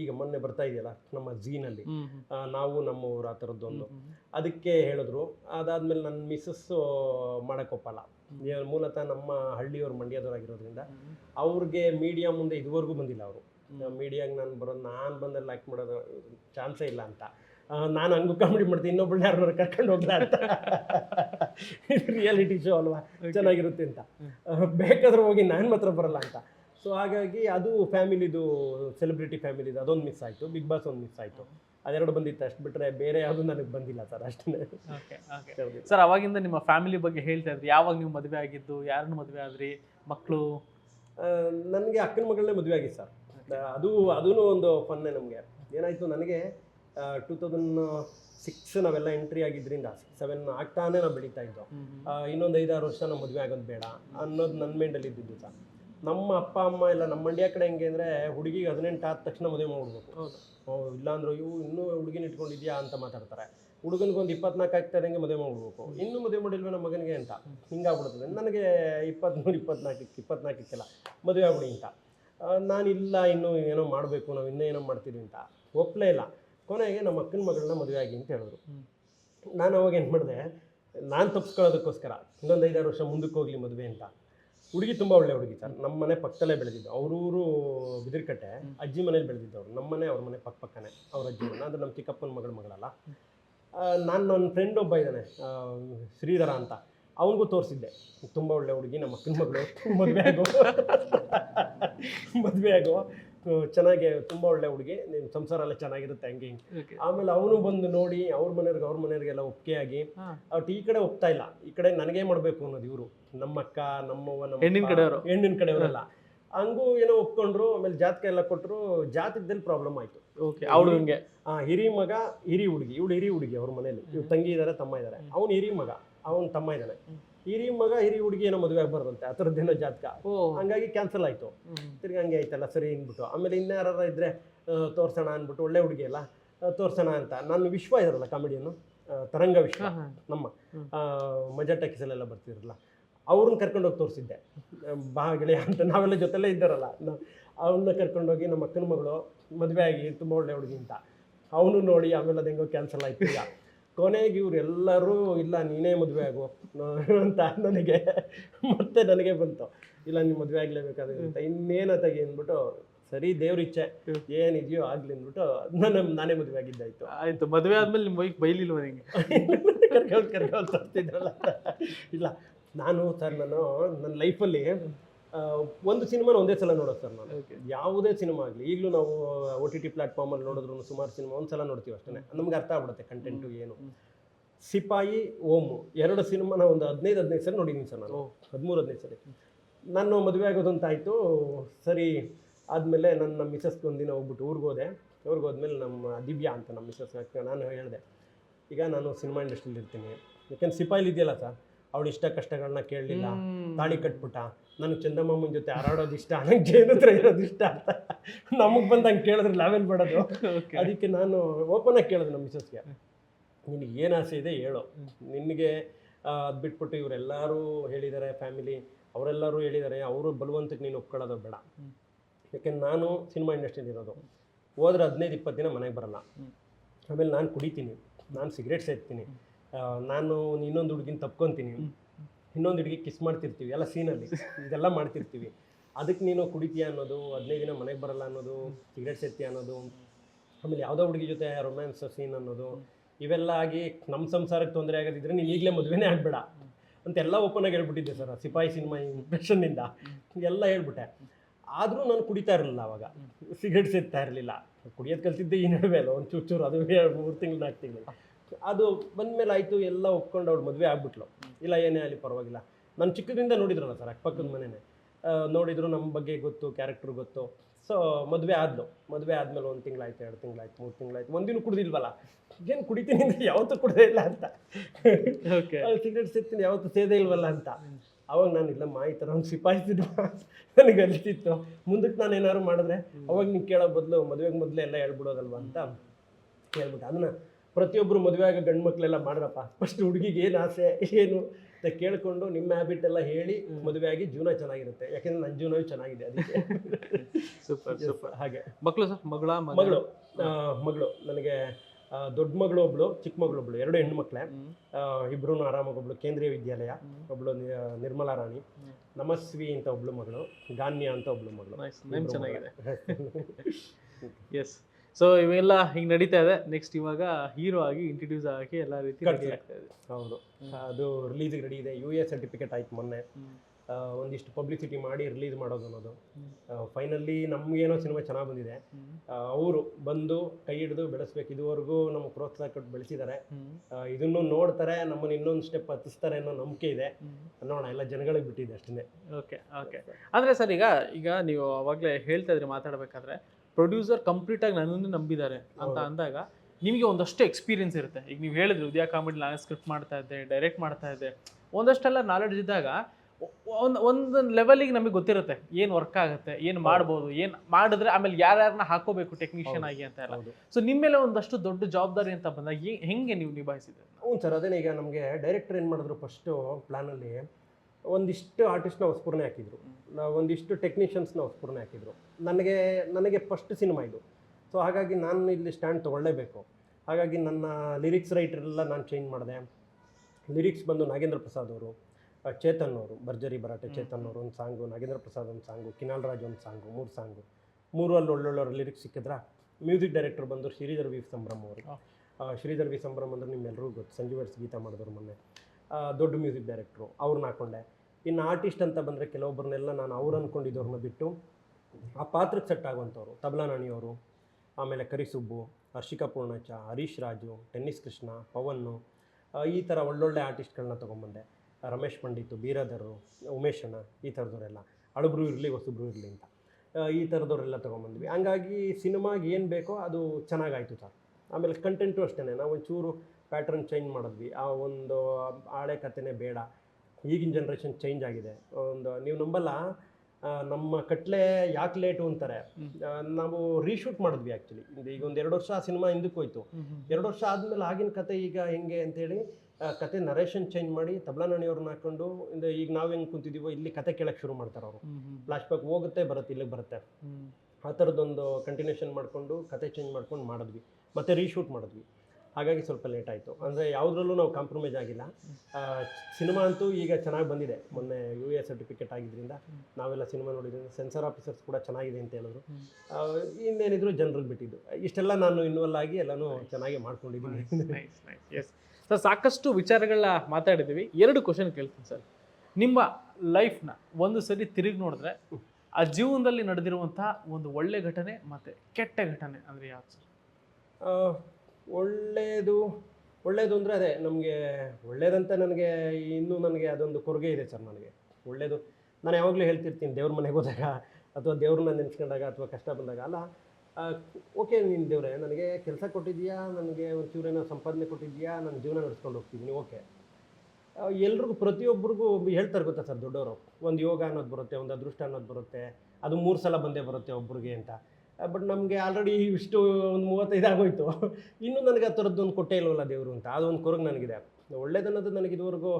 ಈಗ ಮೊನ್ನೆ ಬರ್ತಾ ಇದೆಯಲ್ಲ ನಮ್ಮ ಝೀನಲ್ಲಿ. ನಾವು ಹ್ಮ್. ಆ, ಥರದ್ದೊಂದು. ಅದಕ್ಕೆ ಹೇಳಿದ್ರು. ಅದಾದ್ಮೇಲೆ ನನ್ನ ಮಿಸ್ಸಸ್ಸು ಮಾಡೋಕ್ಕೊಪ್ಪಲ್ಲ ಮೂಲತಃ ನಮ್ಮ ಹಳ್ಳಿಯವ್ರು ಮಂಡ್ಯದವರಾಗಿರೋದ್ರಿಂದ. ಅವ್ರಿಗೆ ಮೀಡಿಯಾ ಮುಂದೆ ಇದುವರೆಗೂ ಬಂದಿಲ್ಲ ಅವರು. ಮೀಡಿಯಾಗೆ ನಾನು ಬರೋದು ನಾನು ಬಂದಲ್ಲಿ ಲೈಕ್ ಮಾಡೋದು ಚಾನ್ಸೇ ಇಲ್ಲ ಅಂತ. ನಾನು ಹಂಗೂ ಕಾಮಿಡಿ ಮಾಡ್ತೀನಿ ಇನ್ನೊಬ್ಬಳನ್ನ ಯಾರು ಕರ್ಕೊಂಡು ಹೋಗ್ಲಾ ಅಂತ. ರಿಯಾಲಿಟಿ ಶೋ ಅಲ್ವಾ? ಚೆನ್ನಾಗಿರುತ್ತೆ ಅಂತ. ಬೇಕಾದ್ರೆ ಹೋಗಿ ನಾನು ಮಾತ್ರ ಬರಲ್ಲ ಅಂತ. ಸೊ ಹಾಗಾಗಿ ಅದು ಫ್ಯಾಮಿಲಿದು ಸೆಲೆಬ್ರಿಟಿ ಫ್ಯಾಮಿಲಿದು ಅದೊಂದು ಮಿಸ್ ಆಯಿತು. ಬಿಗ್ ಬಾಸ್ ಒಂದು ಮಿಸ್ ಆಯಿತು. ಅದೆರಡು ಬಂದಿತ್ತು ಅಷ್ಟು ಬಿಟ್ಟರೆ ಬೇರೆ ಯಾವುದು ನನಗೆ ಬಂದಿಲ್ಲ ಸರ್ ಅಷ್ಟೇ. ಓಕೆ ಓಕೆ ಸರ್ ಅವಾಗಿಂದ ನಿಮ್ಮ ಫ್ಯಾಮಿಲಿ ಬಗ್ಗೆ ಹೇಳ್ತಾ ಇದ್ರಿ. ಯಾವಾಗ ನೀವು ಮದುವೆ ಆಗಿದ್ದು ಯಾರನ್ನು ಮದುವೆ ಆದ್ರಿ ಮಕ್ಕಳು ನನಗೆ ಅಕ್ಕನ ಮಗಳನ್ನೇ ಮದುವೆ ಆಗಿತ್ತು ಸರ್. ಅದು ಅದೂ ಒಂದು ಫನ್ನೇ ನಮಗೆ. ಏನಾಯಿತು ನನಗೆ ಟೂ ತೌಸಂಡ್ ಸಿಕ್ಸ್ ನಾವೆಲ್ಲ ಎಂಟ್ರಿ ಆಗಿದ್ದರಿಂದ ಸೆವೆನ್ ಆಗ್ತಾನೆ ನಾವು ಬೆಳೀತಾ ಇದ್ದೋ. ಇನ್ನೊಂದು ಐದಾರು ವರ್ಷ ನಾವು ಮದುವೆ ಆಗೋದು ಬೇಡ ಅನ್ನೋದು ನನ್ನ ಮೈಂಡಲ್ಲಿ ಇದ್ದಿದ್ದು ಸರ್. ನಮ್ಮ ಅಪ್ಪ ಅಮ್ಮ ಇಲ್ಲ ನಮ್ಮ ಮಂಡ್ಯ ಕಡೆ ಹೆಂಗೆ ಅಂದರೆ ಹುಡುಗಿಗೆ ಹದಿನೆಂಟು ಆದ ತಕ್ಷಣ ಮದುವೆ ಮಾಡ್ಬೇಕು ಇಲ್ಲಾಂದ್ರೆ ಇವು ಇನ್ನೂ ಹುಡುಗಿನ ಇಟ್ಕೊಂಡಿದ್ಯಾ ಅಂತ ಮಾತಾಡ್ತಾರೆ. ಹುಡುಗನಿಗೊಂದು ಇಪ್ಪತ್ನಾಲ್ಕು ಆಗ್ತಾ ಇದ್ದಂಗೆ ಮದುವೆ ಮಾಡ್ಬೇಕು ಇನ್ನೂ ಮದುವೆ ಮಾಡಿಲ್ವೇ ನಮ್ಮ ಮಗನಿಗೆ ಅಂತ? ಹಿಂಗಾಗ್ಬಿಡ್ತದೆ. ನನಗೆ ಇಪ್ಪತ್ತ್ಮೂರು ಇಪ್ಪತ್ನಾಲ್ಕಕ್ಕೆ ಇಪ್ಪತ್ನಾಲ್ಕಕ್ಕೆಲ್ಲ ಮದುವೆ ಆಗ್ಬಿಡಿ ಅಂತ. ನಾನಿಲ್ಲ ಇನ್ನೂ ಏನೋ ಮಾಡಬೇಕು ನಾವು ಇನ್ನೂ ಏನೋ ಮಾಡ್ತೀವಿ ಅಂತ. ಒಪ್ಪಲೇ ಇಲ್ಲ. ಕೊನೆಗೆ ನಮ್ಮ ಅಕ್ಕನ ಮಗಳನ್ನ ಮದುವೆ ಆಗಿ ಅಂತ ಹೇಳಿದ್ರು. ನಾನು ಅವಾಗ ಏನು ಮಾಡಿದೆ ನಾನು ತಪ್ಪಿಸ್ಕೊಳ್ಳೋದಕ್ಕೋಸ್ಕರ ಇನ್ನೊಂದು ಐದಾರು ವರ್ಷ ಮುಂದಕ್ಕೆ ಹೋಗಲಿ ಮದುವೆ ಅಂತ. ಹುಡುಗಿ ತುಂಬ ಒಳ್ಳೆ ಹುಡುಗಿ ಸರ್. ನಮ್ಮ ಮನೆ ಪಕ್ಕದಲ್ಲೇ ಬೆಳೆದಿದ್ದು. ಅವ್ರೂರು ಬಿದಿರ್ಕಟ್ಟೆ, ಅಜ್ಜಿ ಮನೇಲಿ ಬೆಳೆದಿದ್ದವ್ರು ನಮ್ಮ ಮನೆ, ಅವ್ರ ಮನೆ ಪಕ್ಕ ಪಕ್ಕನೇ ಅವ್ರ ಅಜ್ಜಿ ಮನೆ. ಅಂದ್ರೆ ನಮ್ಮ ಚಿಕ್ಕಪ್ಪನ ಮಗಳ ಮಗಳಲ್ಲ. ನಾನು ನನ್ನ ಫ್ರೆಂಡ್ ಒಬ್ಬ ಇದ್ದಾನೆ ಶ್ರೀಧರ ಅಂತ. ಅವನಿಗೂ ತೋರಿಸಿದ್ದೆ. ತುಂಬ ಒಳ್ಳೆ ಹುಡುಗಿ, ನಮ್ಮ ಅಕ್ಕನ ಮಗಳು ಮದುವೆ ಆಗೋ ಮದುವೆ ಆಗೋ ಚೆನ್ನಾಗಿ ತುಂಬ ಒಳ್ಳೆ ಹುಡುಗಿ. ನಿಮ್ಮ ಸಂಸಾರ ಎಲ್ಲ ಚೆನ್ನಾಗಿರುತ್ತೆ ಹಂಗೆ ಹಿಂಗೆ. ಆಮೇಲೆ ಅವನು ಬಂದು ನೋಡಿ ಅವ್ರ ಮನೆಯವ್ರಿಗೆ ಅವ್ರ ಮನೆಯವ್ರಿಗೆಲ್ಲ ಒಪ್ಪಿಗೆ ಆಗಿ ಹಾ. ಅವ್ರು ಈ ಕಡೆ ಒಪ್ತಾ ಇಲ್ಲ. ಈ ಕಡೆ ನನಗೇ ಮಾಡಬೇಕು ಅನ್ನೋದು ಇವರು. ನಮ್ಮ ಅಕ್ಕ ನಮ್ಮವ್ವ ನಮ್ಮ ಹೆಣ್ಣಿನ ಕಡೆಯವರು. ಹೆಣ್ಣಿನ ಕಡೆಯವರೆಲ್ಲ ಹಂಗೂ ಏನೋ ಒಪ್ಕೊಂಡ್ರು ಆಮೇಲೆ ಜಾತಕ ಎಲ್ಲ ಕೊಟ್ಟರು ಜಾತಕದಲ್ಲಿ ಪ್ರಾಬ್ಲಮ್ ಆಯಿತು. ಓಕೆ ಅವಳು ಹಿಂಗೆ? ಆ ಹಿರಿ ಮಗ ಹಿರಿ ಹುಡುಗಿ. ಇವಳು ಹಿರಿ ಹುಡುಗಿ ಅವ್ರ ಮನೇಲಿ. ಇವ್ರು ತಂಗಿ ಇದ್ದಾರೆ ತಮ್ಮ ಇದ್ದಾರೆ ಅವ್ನು ಹಿರಿ ಮಗ. ಅವ್ನು ತಮ್ಮ ಇದ್ದಾನೆ ಹಿರಿ ಮಗ ಹಿರಿ ಹುಡುಗಿ ಏನೋ ಮದುವೆ ಆಗ್ಬಾರ್ದಂತೆ ಆ ಥರದ್ದೇನೋ ಜಾತಕ. ಹಂಗಾಗಿ ಕ್ಯಾನ್ಸಲ್ ಆಯಿತು. ತಿರ್ಗಿ ಹಂಗೆ ಆಯ್ತಲ್ಲ ಸರಿ ಅಂದ್ಬಿಟ್ಟು. ಆಮೇಲೆ ಇನ್ಯಾರ ಇದ್ರೆ ತೋರ್ಸೋಣ ಅಂದ್ಬಿಟ್ಟು ಒಳ್ಳೆ ಹುಡುಗಿ ಅಲ್ಲ ತೋರ್ಸೋಣ ಅಂತ. ನಾನು ವಿಶ್ವ ಇದ್ರಲ್ಲ ಕಾಮಿಡಿಯನ್ನು ತರಂಗ ವಿಶ್ವ. ನಮ್ಮ ಮಜಾ ಟಾಕೀಸಲ್ಲೆಲ್ಲ ಬರ್ತಿದ್ರಲ್ಲ ಅವ್ರನ್ನ ಕರ್ಕೊಂಡೋಗಿ ತೋರಿಸಿದ್ದೆ. ಬಾ ಗೆಳೆಯ ಅಂತ. ನಾವೆಲ್ಲ ಜೊತೆಲೇ ಇದ್ದಾರಲ್ಲ ಅವನ್ನ ಕರ್ಕೊಂಡೋಗಿ ನಮ್ಮ ಅಕ್ಕನ ಮಗಳು ಮದುವೆ ಆಗಿ ತುಂಬ ಒಳ್ಳೆ ಹುಡುಗಿ ಅಂತ. ಅವನು ನೋಡಿ ಆಮೇಲೆ ಅದು ಹೆಂಗೋ ಕ್ಯಾನ್ಸಲ್ ಆಯ್ತು ಈಗ. ಕೊನೆಗೆ ಇವರೆಲ್ಲರೂ ಎಲ್ಲರೂ ಇಲ್ಲ ನೀನೇ ಮದುವೆ ಆಗು. ಅಂತ ನನಗೆ ಮತ್ತೆ ನನಗೆ ಬಂತು. ಇಲ್ಲ ನೀವು ಮದುವೆ ಆಗಲೇಬೇಕಾದ್ರೆ ಅಂತ ತೆಗಿ ಅಂದ್ಬಿಟ್ಟು ಸರಿ ದೇವ್ರ ಇಚ್ಛೆ. ಏನಿದೆಯೋ ಆಗ್ಲಿ ಅಂದ್ಬಿಟ್ಟು ನನ್ನ ನಾನೇ ಮದುವೆ ಆಗಿದ್ದಾಯ್ತು. ಆಯ್ತು ಮದುವೆ ಆದ್ಮೇಲೆ ನಿಮ್ಮ ವೈಫ್ ಬೈಲಿಲ್ವ ನಿಂಗೆ? ಕರ್ಕೊಂಡು ಕರ್ಕೊಂಡು ತರ್ತಿದ್ರಲ್ಲ ಇಲ್ಲ ನಾನು ಸರ್ ನಾನು ನನ್ನ ಲೈಫಲ್ಲಿ ಒಂದು ಸಿನಿಮಾನ ಒಂದೇ ಸಲ ನೋಡೋದು ಸರ್ ನಾನು. ಯಾವುದೇ ಸಿನಿಮಾ ಆಗಲಿ ಈಗಲೂ ನಾವು ಒ ಟಿ ಟಿ ಪ್ಲಾಟ್ಫಾರ್ಮಲ್ಲಿ ನೋಡಿದ್ರು ಸುಮಾರು ಸಿನಿಮಾ ಒಂದು ಸಲ ನೋಡ್ತೀವಿ ಅಷ್ಟೇ ನಮ್ಗೆ ಅರ್ಥ ಆಗ್ಬಿಡುತ್ತೆ ಕಂಟೆಂಟು ಏನು. ಸಿಪಾಯಿ ಓಮು ಎರಡು ಸಿನಿಮಾನ ಒಂದು ಹದಿನೈದು ಹದಿನೈದು ಸಲ ನೋಡಿದ್ದೀನಿ ಸರ್ ನಾನು. ಹದಿಮೂರು ಹದಿನೈದು ಸಲ ನಾನು ಮದುವೆ ಆಗೋದು ಅಂತ ಆಯಿತು ಸರಿ ಆದಮೇಲೆ ನನ್ನ ಮಿಸಸ್ಗೆ ದಿನ ಹೋಗ್ಬಿಟ್ಟು ಊರಿಗೆ ಹೋದೆ. ಊರಿಗೆ ಹೋದ್ಮೇಲೆ ನಮ್ಮ ದಿವ್ಯಾ ಅಂತ ನಮ್ಮ ಮಿಸಸ್ ನಾನು ಹೇಳಿದೆ ಈಗ ನಾನು ಸಿನಿಮಾ ಇಂಡಸ್ಟ್ರಿಲಿ ಇರ್ತೀನಿ. ಯಾಕೆಂದ್ರೆ ಸಿಪಾಯಿಲಿ ಇದೆಯಲ್ಲ ಸರ್ ಅವಳು ಇಷ್ಟ ಕಷ್ಟಗಳನ್ನ ಕೇಳಲಿಲ್ಲ ತಾಳಿ ಕಟ್ಬಿಟ್ಟ ನನಗೆ ಚಂದಮ್ಮನ ಜೊತೆ ಹಾರಾಡೋದು ಇಷ್ಟ ನಂಗೆ ಜೈನ ಹತ್ರ ಇರೋದು ಇಷ್ಟ ಅಂತ ನಮಗೆ ಬಂದಂಗೆ ಕೇಳಿದ್ರೆ ಲೆವೆಲ್ ಬಿಡೋದು ಅದಕ್ಕೆ ನಾನು ಓಪನ್ ಆಗಿ ಕೇಳಿದೆ ನಮ್ಮ ಮಿಸಸ್ಗೆ ನಿನಗೆ ಏನು ಆಸೆ ಇದೆ ಹೇಳು. ನಿನಗೆ ಅದು ಬಿಟ್ಬಿಟ್ಟು ಇವರೆಲ್ಲರೂ ಹೇಳಿದ್ದಾರೆ ಫ್ಯಾಮಿಲಿ ಅವರೆಲ್ಲರೂ ಹೇಳಿದ್ದಾರೆ ಅವರು ಬಲವಂತಕ್ಕೆ ನೀನು ಒಪ್ಕೊಳ್ಳೋದು ಬೇಡ. ಯಾಕೆಂದ್ರೆ ನಾನು ಸಿನಿಮಾ ಇಂಡಸ್ಟ್ರಿಯಲ್ಲಿ ಇರೋದು. ಹೋದ್ರೆ ಹದಿನೈದು ಇಪ್ಪತ್ತು ದಿನ ಮನೆಗೆ ಬರಲ್ಲ. ಆಮೇಲೆ ನಾನು ಕುಡಿತೀನಿ ನಾನು ಸಿಗರೇಟ್ ಸೇರ್ತೀನಿ ನಾನು ಇನ್ನೊಂದು ಹುಡುಗಿನ ತಪ್ಕೊತೀನಿ. ಇನ್ನೊಂದು ಹುಡುಗಿ ಕಿಸ್ ಮಾಡ್ತಿರ್ತೀವಿ, ಎಲ್ಲ ಸೀನಲ್ಲಿ ಇದೆಲ್ಲ ಮಾಡ್ತಿರ್ತೀವಿ. ಅದಕ್ಕೆ ನೀನು ಕುಡಿತೀಯ ಅನ್ನೋದು, ಹದಿನೈದು ದಿನ ಮನೆಗೆ ಬರಲ್ಲ ಅನ್ನೋದು ಸಿಗರೇಟ್ ಸೇರ್ತೀಯ ಅನ್ನೋದು, ಆಮೇಲೆ ಯಾವುದೋ ಹುಡುಗಿ ಜೊತೆ ರೊಮ್ಯಾನ್ಸ್ ಸೀನ್ ಅನ್ನೋದು, ಇವೆಲ್ಲ ಆಗಿ ನಮ್ಮ ಸಂಸಾರಕ್ಕೆ ತೊಂದರೆ ಆಗೋದಿದ್ರೆ ನೀನು ಈಗಲೇ ಮದುವೆನೇ ಆಗಬೇಡ ಅಂತ ಎಲ್ಲ ಓಪನ್ ಆಗಿ ಹೇಳ್ಬಿಟ್ಟಿದ್ದೆ ಸರ್ ಸಿಪಾಯಿ ಸಿನಿಮಾ ಇಂಪ್ರೆಷನ್ನಿಂದ ಎಲ್ಲ ಹೇಳ್ಬಿಟ್ಟೆ. ಆದರೂ ನಾನು ಕುಡಿತಾ ಇರಲಿಲ್ಲ ಅವಾಗ. ಸಿಗರೇಟ್ ಸೇರ್ತಾ ಇರಲಿಲ್ಲ. ಕುಡಿಯೋದು ಕಲ್ತಿದ್ದೆ ಈ ನಡುವೆ ಅಲ್ಲ, ಒಂದು ಚೂರು ಚೂರು, ಅದು ಮೂರು ತಿಂಗಳು ನಾಲ್ಕು ತಿಂಗಳು. ಅದು ಬಂದಮೇಲೆ ಆಯಿತು, ಎಲ್ಲ ಒಪ್ಕೊಂಡು ಅವಳು ಮದುವೆ ಆಗ್ಬಿಟ್ಲು. ಇಲ್ಲ ಏನೇ ಆಗಲಿ ಪರವಾಗಿಲ್ಲ. ನಾನು ಚಿಕ್ಕದಿಂದ ನೋಡಿದ್ರಲ್ಲ ಸರ್ ಅಕ್ಕಪಕ್ಕದ ಮನೆನೇ. ನೋಡಿದ್ರು ನಮ್ಮ ಬಗ್ಗೆ ಗೊತ್ತು ಕ್ಯಾರೆಕ್ಟರ್ ಗೊತ್ತು. ಸೊ ಮದುವೆ ಆದ್ಲು. ಮದುವೆ ಆದ್ಮೇಲೆ ಒಂದು ತಿಂಗಳಾಯ್ತು ಎರಡು ತಿಂಗಳಾಯ್ತು ಮೂರು ತಿಂಗಳಾಯ್ತು. ಒಂದಿನ ಕುಡಿದಿಲ್ವಲ್ಲ? ಏನು ಕುಡಿತೀನಿ ಅಂದರೆ ಯಾವತ್ತೂ ಕುಡದೇ ಇಲ್ಲ ಅಂತ. ಓಕೆ ಸಿಗರೇಟ್ ಸಿಗ್ತೀನಿ ಯಾವತ್ತೂ ಸೇದೇ ಇಲ್ವಲ್ಲ ಅಂತ. ಅವಾಗ ನಾನು ಇಲ್ಲ ಈ ಥರ ಒಂದು ಸಿಪಾಯಿ ಸಿನಿಮಾ ನನಗೆ ಅನಿಸ್ತಿತ್ತು ಮುಂದಕ್ಕೆ ನಾನು ಏನಾದ್ರು ಮಾಡಿದ್ರೆ ಅವಾಗ ನೀನು ಕೇಳೋ ಬದಲು ಮದುವೆಗೆ ಮೊದಲೇ ಎಲ್ಲ ಹೇಳ್ಬಿಡೋದಲ್ವ ಅಂತ ಹೇಳ್ಬಿಟ್ಟು. ಅದನ್ನು ಪ್ರತಿಯೊಬ್ಬರು ಮದುವೆ ಆಗೋ ಗಂಡು ಮಕ್ಕಳೆಲ್ಲ ಮಾಡ್ರಪ್ಪ. ಫಸ್ಟ್ ಹುಡುಗಿಗೆ ಏನು ಆಸೆ ಏನು ಅಂತ ಕೇಳಿಕೊಂಡು ನಿಮ್ಮ ಹ್ಯಾಬಿಟ್ ಎಲ್ಲ ಹೇಳಿ ಮದುವೆ ಆಗಿ ಜೀವನ ಚೆನ್ನಾಗಿರುತ್ತೆ. ಯಾಕೆಂದ್ರೆ ನನ್ನ ಜೀವನವೂ ಚೆನ್ನಾಗಿದೆ ಅದಕ್ಕೆ. Super super. ಹಾಗೆ. ಮಕ್ಕಳು ಸರ್? ಮಗಳ ಮಗಳು. ಮಗಳು. ನನಗೆ ದೊಡ್ಡ ಮಗಳು ಒಬ್ಳು ಚಿಕ್ಕ ಮಗಳು ಒಬ್ಳು ಎರಡು ಹೆಣ್ಣು ಮಕ್ಕಳೇ ಇಬ್ಬರು ಆರಾಮಾಗಿ ಒಬ್ಳು ಕೇಂದ್ರೀಯ ವಿದ್ಯಾಲಯ ಒಬ್ಳು ನಿರ್ಮಲಾ ರಾಣಿ. ನಮಸ್ವಿ ಅಂತ ಒಬ್ಳು ಮಗಳು ಗಾನ್ಯ ಅಂತ ಒಬ್ಳು ಮಗಳು. ಚೆನ್ನಾಗಿದೆ. ಎಸ್ ಸೊ ಇವೆಲ್ಲ ಹಿಂಗ್ ನಡೀತಾ ಇದೆ. ನೆಕ್ಸ್ಟ್ ಇವಾಗ ಹೀರೋ ಆಗಿ ಇಂಟ್ರಡ್ಯೂಸ್ ಆಗಿ ಎಲ್ಲ ರೀತಿ. ಆಗ್ತಾ ಇದೆ. ಹೌದು. ಅದು ರಿಲೀಸ್ಗೆ ರೆಡಿ ಇದೆ. ಯು ಎಸ್ ಸರ್ಟಿಫಿಕೇಟ್ ಆಯ್ತು ಮೊನ್ನೆ. ಒಂದಿಷ್ಟು ಪಬ್ಲಿಸಿಟಿ ಮಾಡಿ ರಿಲೀಸ್ ಮಾಡೋದು ಅನ್ನೋದು. ಫೈನಲಿ ನಮಗೇನೋ ಸಿನಿಮಾ ಚೆನ್ನಾಗಿ ಬಂದಿದೆ. ಅವರು ಬಂದು ಕೈ ಹಿಡಿದು ಬೆಳೆಸ್ಬೇಕು. ಇದುವರೆಗೂ ನಮ್ಗೆ ಪ್ರೋತ್ಸಾಹ ಕೊಟ್ಟು ಬೆಳೆಸಿದ್ದಾರೆ. ಇದನ್ನು ನೋಡ್ತಾರೆ ನಮ್ಮನ್ನು ಇನ್ನೊಂದು ಸ್ಟೆಪ್ ಹತ್ತಿಸ್ತಾರೆ ಅನ್ನೋ ನಂಬಿಕೆ ಇದೆ. ನೋಡೋಣ ಎಲ್ಲ ಜನಗಳಿಗೆ ಬಿಟ್ಟಿದೆ ಅಷ್ಟೇ ಓಕೆ ಓಕೆ ಆದರೆ ಸರ್ ಈಗ ಈಗ ನೀವು ಅವಾಗಲೇ ಹೇಳ್ತಾ ಇದ್ರಿ ಮಾತಾಡಬೇಕಾದ್ರೆ ಪ್ರೊಡ್ಯೂಸರ್ ಕಂಪ್ಲೀಟಾಗಿ ನನ್ನನ್ನು ನಂಬಿದ್ದಾರೆ ಅಂತ ಅಂದಾಗ ನಿಮಗೆ ಒಂದಷ್ಟು ಎಕ್ಸ್ಪೀರಿಯನ್ಸ್ ಇರುತ್ತೆ. ಈಗ ನೀವು ಹೇಳಿದ್ರಿ ಉದಯ ಕಾಮಿಡಿ ನಾನು ಸ್ಕ್ರಿಪ್ಟ್ ಮಾಡ್ತಾ ಇದ್ದೆ ಡೈರೆಕ್ಟ್ ಮಾಡ್ತಾ ಇದ್ದೆ. ಒಂದಷ್ಟೆಲ್ಲ ನಾಲೆಡ್ಜ್ ಇದ್ದಾಗ ಒಂದು ಒಂದು ಲೆವೆಲಿಗೆ ನಮಗೆ ಗೊತ್ತಿರುತ್ತೆ ಏನು ವರ್ಕ್ ಆಗುತ್ತೆ ಏನು ಮಾಡ್ಬೋದು ಏನು ಮಾಡಿದ್ರೆ ಆಮೇಲೆ ಯಾರ್ಯಾರನ್ನ ಹಾಕೋಬೇಕು ಟೆಕ್ನಿಷಿಯನ್ ಆಗಿ ಅಂತ ಎಲ್ಲ. ಸೊ ನಿಮ್ಮ ಮೇಲೆ ಒಂದಷ್ಟು ದೊಡ್ಡ ಜವಾಬ್ದಾರಿ ಅಂತ ಬಂದಾಗ ಹೆಂಗೆ ನೀವು ನಿಭಾಯಿಸಿದ್ರೆ? ಹ್ಞೂ ಸರ್ ಅದೇನೇ ಈಗ ನಮಗೆ ಡೈರೆಕ್ಟರ್ ಏನು ಮಾಡಿದ್ರು ಫಸ್ಟು ಪ್ಲ್ಯಾನಲ್ಲಿ ಒಂದಿಷ್ಟು ಆರ್ಟಿಸ್ಟ್ನ ಹೊಸ್ಪೂರ್ಣೆ ಹಾಕಿದ್ರು. ನಾವು ಒಂದಿಷ್ಟು ಟೆಕ್ನಿಷಿಯನ್ಸ್ನ ಹೊಸ್ಪೂರ್ಣೆ ಹಾಕಿದ್ರು. ನನಗೆ ನನಗೆ ಫಸ್ಟ್ ಸಿನಿಮಾ ಇದು. ಸೊ ಹಾಗಾಗಿ ನಾನು ಇಲ್ಲಿ ಸ್ಟ್ಯಾಂಡ್ ತೊಗೊಳ್ಳೇಬೇಕು. ಹಾಗಾಗಿ ನನ್ನ ಲಿರಿಕ್ಸ್ ರೈಟ್ರೆಲ್ಲ ನಾನು ಚೇಂಜ್ ಮಾಡಿದೆ. ಲಿರಿಕ್ಸ್ ಬಂದು ನಾಗೇಂದ್ರ ಪ್ರಸಾದ್ ಅವರು ಚೇತನ್ ಅವರು ಭರ್ಜರಿ ಭರಾಟೆ ಚೇತನ್ ಅವರು ಒಂದು ಸಾಂಗು ನಾಗೇಂದ್ರ ಪ್ರಸಾದ್ ಒಂದು ಸಾಂಗು ಕಿನಾಲ್ ರಾಜ್ ಒಂದು ಸಾಂಗು ಮೂರು ಸಾಂಗು. ಮೂರು ಅಲ್ಲಿ ಒಳ್ಳೊಳ್ಳೆ ಲಿರಿಕ್ಸ್ ಸಿಕ್ಕಿದ್ರೆ? ಮ್ಯೂಸಿಕ್ ಡೈರೆಕ್ಟರ್ ಬಂದು ಶ್ರೀಧರ್ ವಿ ಸಂಭ್ರಮ್ ಅವರು. ಶ್ರೀಧರ್ ವಿ ಸಂಭ್ರಮ್ ಅಂದ್ರೆ ನಿಮ್ಮೆಲ್ಲರಿಗೂ ಗೊತ್ತು. ಸಂಜೀವ್ ಗೀತಾ ಗೀತ ಮಾಡಿದ್ರು ಮೊನ್ನೆ. ದೊಡ್ಡ ಮ್ಯೂಸಿಕ್ ಡೈರೆಕ್ಟ್ರು ಅವ್ರನ್ನ ಹಾಕೊಂಡೆ. ಇನ್ನು ಆರ್ಟಿಸ್ಟ್ ಅಂತ ಬಂದರೆ ಕೆಲವೊಬ್ಬರನ್ನೆಲ್ಲ ನಾನು ಅವ್ರು ಅಂದ್ಕೊಂಡಿದ್ದವ್ರನ್ನ ಬಿಟ್ಟು ಆ ಪಾತ್ರಕ್ಕೆ ಸೆಟ್ ಆಗುವಂಥವ್ರು, ತಬಲಾ ನಾಣಿಯವರು ಆಮೇಲೆ ಕರಿಸುಬ್ಬು, ಹರ್ಷಿಕಾ ಪೂರ್ಣಚ, ಹರೀಶ್ ರಾಜು, ಟೆನ್ನಿಸ್ ಕೃಷ್ಣ ಪವನ್ನು ಈ ಥರ ಒಳ್ಳೊಳ್ಳೆ ಆರ್ಟಿಸ್ಟ್ಗಳನ್ನ ತೊಗೊಂಬಂದೆ. ರಮೇಶ್ ಪಂಡಿತು ಬೀರಾದರು ಉಮೇಶಣ್ಣ ಈ ಥರದವರೆಲ್ಲ. ಹಳಬ್ರು ಇರಲಿ, ಹೊಸಬ್ರು ಇರಲಿ ಅಂತ. ಈ ಥರದವರೆಲ್ಲ ತೊಗೊಂಬಂದ್ವಿ. ಹಂಗಾಗಿ ಸಿನಿಮಾಗೆ ಏನು ಬೇಕೋ ಅದು ಚೆನ್ನಾಗಾಯಿತು ಸರ್. ಆಮೇಲೆ ಕಂಟೆಂಟು ಅಷ್ಟೇ ನಾವು ಒಂಚೂರು ಪ್ಯಾಟ್ರನ್ ಚೇಂಜ್ ಮಾಡಿದ್ವಿ. ಆ ಒಂದು ಹಳೆ ಕಥೆನೇ ಬೇಡ. ಈಗಿನ ಜನ್ರೇಷನ್ ಚೇಂಜ್ ಆಗಿದೆ. ಒಂದು, ನೀವು ನಂಬಲ್ಲ? ನಮ್ಮ ಕಟ್ಲೆ ಯಾಕೆ ಲೇಟು ಅಂತಾರೆ ನಾವು ರೀಶೂಟ್ ಮಾಡಿದ್ವಿ ಆ್ಯಕ್ಚುಲಿ ಈಗ ಒಂದು ಎರಡು ವರ್ಷ ಆ ಸಿನಿಮಾ ಹಿಂದಕ್ಕೆ ಹೋಯ್ತು. ಎರಡು ವರ್ಷ ಆದಮೇಲೆ ಆಗಿನ ಕತೆ ಈಗ ಹೆಂಗೆ ಅಂತೇಳಿ ಹೇಳಿ ಕತೆ ನರೇಷನ್ ಚೇಂಜ್ ಮಾಡಿ ತಬಲಾ ನಾಣಿಯವ್ರನ್ನ ಹಾಕೊಂಡು ಇಂದ ಈಗ ನಾವು ಹೆಂಗೆ ಕುಂತಿದ್ದೀವೋ ಇಲ್ಲಿ ಕತೆ ಕೇಳಕ್ಕೆ ಶುರು ಮಾಡ್ತಾರೆ ಅವರು. ಫ್ಲಾಶ್ ಬ್ಯಾಕ್ ಹೋಗುತ್ತೆ ಬರುತ್ತೆ ಇಲ್ಲಿಗೆ ಬರುತ್ತೆ. ಆ ಥರದ್ದೊಂದು ಕಂಟಿನ್ಯೂಷನ್ ಮಾಡಿಕೊಂಡು ಕತೆ ಚೇಂಜ್ ಮಾಡ್ಕೊಂಡು ಮಾಡಿದ್ವಿ. ಮತ್ತೆ ರೀಶೂಟ್ ಮಾಡಿದ್ವಿ. ಹಾಗಾಗಿ ಸ್ವಲ್ಪ ಲೇಟ್ ಆಯಿತು. ಅಂದರೆ ಯಾವುದರಲ್ಲೂ ನಾವು ಕಾಂಪ್ರಮೈಸ್ ಆಗಿಲ್ಲ. ಸಿನಿಮಾ ಅಂತೂ ಈಗ ಚೆನ್ನಾಗಿ ಬಂದಿದೆ. ಮೊನ್ನೆ ಯು ಎ ಸರ್ಟಿಫಿಕೇಟ್ ಆಗಿದ್ದರಿಂದ ನಾವೆಲ್ಲ ಸಿನಿಮಾ ನೋಡಿದ್ರಿಂದ ಸೆನ್ಸರ್ ಆಫೀಸರ್ಸ್ ಕೂಡ ಚೆನ್ನಾಗಿದೆ ಅಂತ ಹೇಳಿದ್ರು ಇನ್ನೇನಿದ್ರು ಜನರಿಗೆ ಬಿಟ್ಟಿದ್ದು. ಇಷ್ಟೆಲ್ಲ ನಾನು ಇನ್ವಾಲ್ವ್ ಆಗಿ ಎಲ್ಲನೂ ಚೆನ್ನಾಗಿ ಮಾಡ್ಕೊಂಡಿದ್ದೀನಿ. ಎಸ್ ಸರ್ ಸಾಕಷ್ಟು ವಿಚಾರಗಳನ್ನ ಮಾತಾಡಿದ್ದೀವಿ. ಎರಡು ಕ್ವಶನ್ ಕೇಳ್ತೀನಿ ಸರ್. ನಿಮ್ಮ ಲೈಫ್ನ ಒಂದು ಸರಿ ತಿರುಗಿ ನೋಡಿದ್ರೆ ಆ ಜೀವನದಲ್ಲಿ ನಡೆದಿರುವಂತಹ ಒಂದು ಒಳ್ಳೆ ಘಟನೆ ಮತ್ತೆ ಕೆಟ್ಟ ಘಟನೆ ಅಂದ್ರೆ ಯಾವ್ದು ಸರ್? ಒಳ್ಳೆಯದು ಒಳ್ಳೆಯದು ಅಂದರೆ ಅದೇ ನಮಗೆ ಒಳ್ಳೇದಂತ ನನಗೆ ಇನ್ನೂ ನನಗೆ ಅದೊಂದು ಕೊರಗೆ ಇದೆ ಸರ್ ನನಗೆ. ಒಳ್ಳೆಯದು ನಾನು ಯಾವಾಗಲೂ ಹೇಳ್ತಿರ್ತೀನಿ, ದೇವ್ರ ಮನೆಗೆ ಹೋದಾಗ ಅಥವಾ ದೇವ್ರನ್ನ ನೆನೆಸ್ಕೊಂಡಾಗ ಅಥವಾ ಕಷ್ಟ ಬಂದಾಗ, ಅಲ್ಲ ಓಕೆ ನೀನು ದೇವ್ರೆ, ನನಗೆ ಕೆಲಸ ಕೊಟ್ಟಿದ್ಯಾ ನನಗೆ ಒಂಚೂರೇನೋ ಸಂಪಾದನೆ ಕೊಟ್ಟಿದ್ಯಾ ನನ್ನ ಜೀವನ ನಡೆಸ್ಕೊಂಡು ಹೋಗ್ತಿದ್ದೀನಿ ಓಕೆ. ಎಲ್ರಿಗೂ ಪ್ರತಿಯೊಬ್ಬರಿಗೂ ಹೇಳ್ತಾರೆ ಗೊತ್ತಾ ಸರ್ ದೊಡ್ಡವರು? ಒಂದು ಯೋಗ ಅನ್ನೋದು ಬರುತ್ತೆ, ಒಂದು ಅದೃಷ್ಟ ಅನ್ನೋದು ಬರುತ್ತೆ, ಅದು ಮೂರು ಸಲ ಬಂದೇ ಬರುತ್ತೆ ಒಬ್ರಿಗೆ ಅಂತ. ಬಟ್ ನಮಗೆ ಆಲ್ರೆಡಿ ಇಷ್ಟು ಒಂದು ಮೂವತ್ತೈದು ಆಗೋಯ್ತು. ಇನ್ನೂ ನನಗೆ ಆ ಥರದ್ದು ಒಂದು ಕೊಟ್ಟೇ ಇಲ್ವಲ್ಲ ದೇವರು ಅಂತ. ಅದೊಂದು ಕೊರಗು ನನಗಿದೆ. ಒಳ್ಳೇದನ್ನೋದು ನನಗೆ ಇದುವರೆಗೂ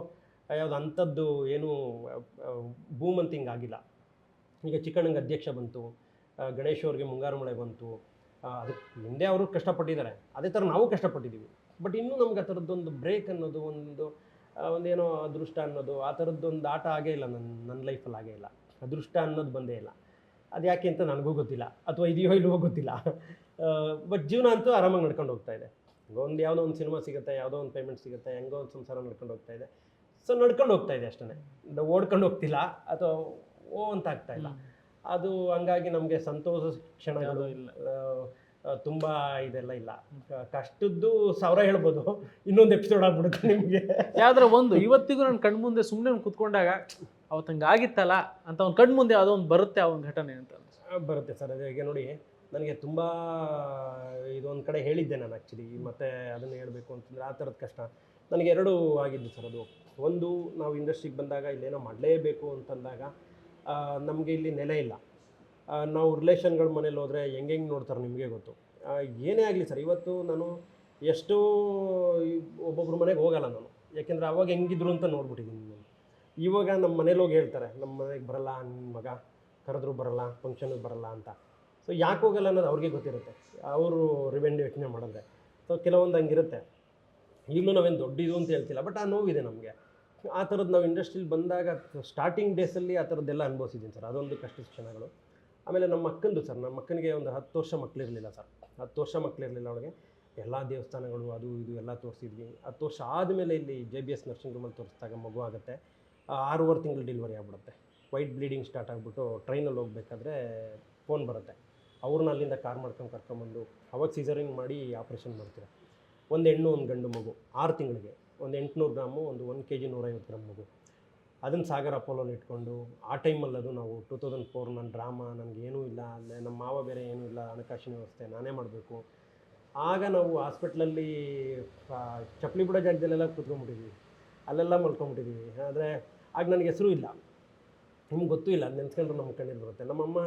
ಯಾವುದು ಅಂಥದ್ದು ಏನೂ ಬೂಮ್ ಅಂತ ಹಿಂಗೆ ಆಗಿಲ್ಲ. ಈಗ ಚಿಕ್ಕಣ್ಣಂಗೆ ಅಧ್ಯಕ್ಷ ಬಂತು ಗಣೇಶ್ ಅವ್ರಿಗೆ ಮುಂಗಾರು ಮಳೆ ಬಂತು. ಅದಕ್ಕೆ ಹಿಂದೆ ಅವರು ಕಷ್ಟಪಟ್ಟಿದ್ದಾರೆ. ಅದೇ ಥರ ನಾವು ಕಷ್ಟಪಟ್ಟಿದ್ದೀವಿ. ಬಟ್ ಇನ್ನೂ ನಮ್ಗೆ ಆ ಥರದ್ದೊಂದು ಬ್ರೇಕ್ ಅನ್ನೋದು, ಒಂದು ಒಂದೇನೋ ಅದೃಷ್ಟ ಅನ್ನೋದು, ಆ ಥರದ್ದೊಂದು ಆಟ ಆಗೇ ಇಲ್ಲ ನನ್ನ ನನ್ನ ಲೈಫಲ್ಲಿ ಆಗೇ ಇಲ್ಲ. ಅದೃಷ್ಟ ಅನ್ನೋದು ಬಂದೇ ಇಲ್ಲ. ಅದು ಯಾಕೆ ಅಂತ ನನಗೂ ಗೊತ್ತಿಲ್ಲ ಅಥವಾ ಇದೆಯೋ ಇಲ್ಲವೋ ಗೊತ್ತಿಲ್ಲ. ಬಟ್ ಜೀವನ ಅಂತೂ ಆರಾಮಾಗಿ ನಡ್ಕೊಂಡು ಹೋಗ್ತಾ ಇದೆ. ಒಂದು ಯಾವುದೋ ಒಂದು ಸಿನಿಮಾ ಸಿಗುತ್ತೆ ಯಾವುದೋ ಒಂದು ಪೇಮೆಂಟ್ ಸಿಗುತ್ತೆ ಹೆಂಗೋ ಒಂದು ಸಂಸಾರ ನಡ್ಕೊಂಡು ಹೋಗ್ತಾ ಇದೆ. ಸೊ ನಡ್ಕೊಂಡು ಹೋಗ್ತಾ ಇದೆ ಅಷ್ಟೇ ಓಡ್ಕೊಂಡು ಹೋಗ್ತಿಲ್ಲ ಅಥವಾ ಓ ಅಂತ ಆಗ್ತಾ ಇಲ್ಲ. ಅದು ಹಂಗಾಗಿ ನಮಗೆ ಸಂತೋಷ ಕ್ಷಣಗಳು ಇಲ್ಲ. ತುಂಬ ಇದೆಲ್ಲ ಇಲ್ಲ. ಕಷ್ಟದ್ದು ಸಾವಿರ ಹೇಳ್ಬೋದು. ಇನ್ನೊಂದು ಎಪಿಸೋಡ್ ಆಗ್ಬಿಡುತ್ತೆ ನಿಮಗೆ. ಯಾವ್ದಾರ ಒಂದು ಇವತ್ತಿಗೂ ನನ್ನ ಕಣ್ಮುಂದೆ ಸುಮ್ಮನೆ ಕುತ್ಕೊಂಡಾಗ ಅವತ್ತು ಹಂಗೆ ಆಗಿತ್ತಲ್ಲ ಅಂತ ಒಂದು ಕಣ್ಮುಂದೆ ಯಾವುದೋ ಒಂದು ಬರುತ್ತೆ ಆ ಒಂದು ಘಟನೆ ಅಂತ ಬರುತ್ತೆ ಸರ್. ಅದೇ ನೋಡಿ, ನನಗೆ ತುಂಬ ಇದೊಂದು ಕಡೆ ಹೇಳಿದ್ದೆ ನಾನು ಆ್ಯಕ್ಚುಲಿ ಮತ್ತೆ ಅದನ್ನು ಹೇಳಬೇಕು ಅಂತಂದರೆ ಆ ಥರದ ಕಷ್ಟ. ನನಗೆ ಎರಡು ಆಗಿದ್ದು ಸರ್ ಅದು. ಒಂದು, ನಾವು ಇಂಡಸ್ಟ್ರಿಗೆ ಬಂದಾಗ ಇಲ್ಲೇನೋ ಮಾಡಲೇಬೇಕು ಅಂತಂದಾಗ ನಮಗೆ ಇಲ್ಲಿ ನೆಲೆ ಇಲ್ಲ. ನಾವು ರಿಲೇಷನ್ಗಳ ಮನೇಲಿ ಹೋದರೆ ಹೆಂಗೆ ಹೆಂಗೆ ನೋಡ್ತಾರೆ ನಿಮಗೆ ಗೊತ್ತು. ಏನೇ ಆಗಲಿ ಸರ್, ಇವತ್ತು ನಾನು ಎಷ್ಟು ಒಬ್ಬೊಬ್ರು ಮನೆಗೆ ಹೋಗಲ್ಲ ನಾನು. ಯಾಕೆಂದರೆ ಅವಾಗ ಹೆಂಗಿದ್ರು ಅಂತ ನೋಡ್ಬಿಟ್ಟಿದ್ದೀನಿ ಇವಾಗ ನಮ್ಮ ಮನೇಲಿ ಹೋಗಿ ಹೇಳ್ತಾರೆ, ನಮ್ಮ ಮನೆಗೆ ಬರಲ್ಲ ನನ್ನ ಮಗ ಕರೆದ್ರೂ ಬರಲ್ಲ ಫಂಕ್ಷನ್ಗೆ ಬರಲ್ಲ ಅಂತ. ಸೊ ಯಾಕೆ ಹೋಗಲ್ಲ ಅನ್ನೋದು ಅವ್ರಿಗೆ ಗೊತ್ತಿರುತ್ತೆ. ಅವರು ರಿವೆನ್ಯೂ ಯೋಚನೆ ಮಾಡಿದ್ರೆ ಸೊ ಕೆಲವೊಂದು ಹಂಗಿರುತ್ತೆ. ಈಗಲೂ ನಾವೇನು ದೊಡ್ಡ ಇದು ಅಂತ ಹೇಳ್ತಿಲ್ಲ ಬಟ್ ಆ ನೋವಿದೆ ನಮಗೆ. ಆ ಥರದ್ದು ನಾವು ಇಂಡಸ್ಟ್ರೀಲಿ ಬಂದಾಗ ಸ್ಟಾರ್ಟಿಂಗ್ ಡೇಸಲ್ಲಿ ಆ ಥರದ್ದೆಲ್ಲ ಅನುಭವಿಸಿದ್ದೀನಿ ಸರ್. ಅದೊಂದು ಕಷ್ಟದ ಕ್ಷಣಗಳು ಆಮೇಲೆ ನಮ್ಮ ಅಕ್ಕಂದು ಸರ್, ನಮ್ಮ ಅಕ್ಕನಿಗೆ ಒಂದು ಹತ್ತು ವರ್ಷ ಮಕ್ಕಳಿರಲಿಲ್ಲ ಸರ್. ಹತ್ತು ವರ್ಷ ಮಕ್ಕಳಿರಲಿಲ್ಲ ಅವಳಿಗೆ. ಎಲ್ಲ ದೇವಸ್ಥಾನಗಳು ಅದು ಇದು ಎಲ್ಲ ತೋರಿಸಿದ್ವಿ. ಹತ್ತು ವರ್ಷ ಆದಮೇಲೆ ಇಲ್ಲಿ ಜೆ ಬಿ ಎಸ್ ನರ್ಸಿಂಗ್ ರೂಮಲ್ಲಿ ತೋರಿಸಿದಾಗ ಮಗು ಆಗುತ್ತೆ. ಆರೂವರೆ ತಿಂಗಳು ಡೆಲಿವರಿ ಆಗಿಬಿಡುತ್ತೆ. ವೈಟ್ ಬ್ಲೀಡಿಂಗ್ ಸ್ಟಾರ್ಟ್ ಆಗಿಬಿಟ್ಟು ಟ್ರೈನಲ್ಲಿ ಹೋಗ್ಬೇಕಾದ್ರೆ ಫೋನ್ ಬರುತ್ತೆ. ಅವ್ರನ್ನ ಅಲ್ಲಿಂದ ಕಾರ್ ಮಾಡ್ಕೊಂಡು ಕರ್ಕೊಂಬಂದು ಅವಾಗ ಸೀಸರಿಂಗ್ ಮಾಡಿ ಆಪ್ರೇಷನ್ ಮಾಡ್ತೀರ. ಒಂದು ಹೆಣ್ಣು, ಒಂದು ಗಂಡು ಮಗು, ಆರು ತಿಂಗಳಿಗೆ ಒಂದು ಎಂಟುನೂರು ಗ್ರಾಮು, ಒಂದು ಒಂದು ಕೆ ಜಿ ನೂರೈವತ್ತು ಗ್ರಾಮ್ ಮಗು. ಅದನ್ನು ಸಾಗರ್ ಅಪೋಲೋಲಿ ಇಟ್ಕೊಂಡು ಆ ಟೈಮಲ್ಲಿ ಅದು ನಾವು ಟೂ ತೌಸಂಡ್ ಫೋರ್ ನನ್ನ ಡ್ರಾಮಾ ನನಗೇನೂ ಇಲ್ಲ, ಅಲ್ಲೇ ನಮ್ಮ ಮಾವ ಬೇರೆ ಏನೂ ಇಲ್ಲ, ಹಣಕಾಸಿನ ವ್ಯವಸ್ಥೆ ನಾನೇ ಮಾಡಬೇಕು. ಆಗ ನಾವು ಹಾಸ್ಪಿಟ್ಲಲ್ಲಿ ಚಪ್ಪಲಿ ಬಿಡೋ ಜಾಗದಲ್ಲೆಲ್ಲ ಕೂತ್ಕೊಂಡ್ಬಿಟ್ಟಿದ್ವಿ. ಅಲ್ಲೆಲ್ಲ ಮಲ್ಕೊಂಡ್ಬಿಟ್ಟಿದ್ವಿ. ಆದರೆ ಆಗ ನನಗೆ ಹೆಸರು ಇಲ್ಲ. ನಿಮ್ಗೆ ಗೊತ್ತೂ ಇಲ್ಲ ನೆನ್ಸ್ಕೊಂಡ್ರು ನಮ್ಮ ಕಣ್ಣೀರು ಬರುತ್ತೆ. ನಮ್ಮಮ್ಮ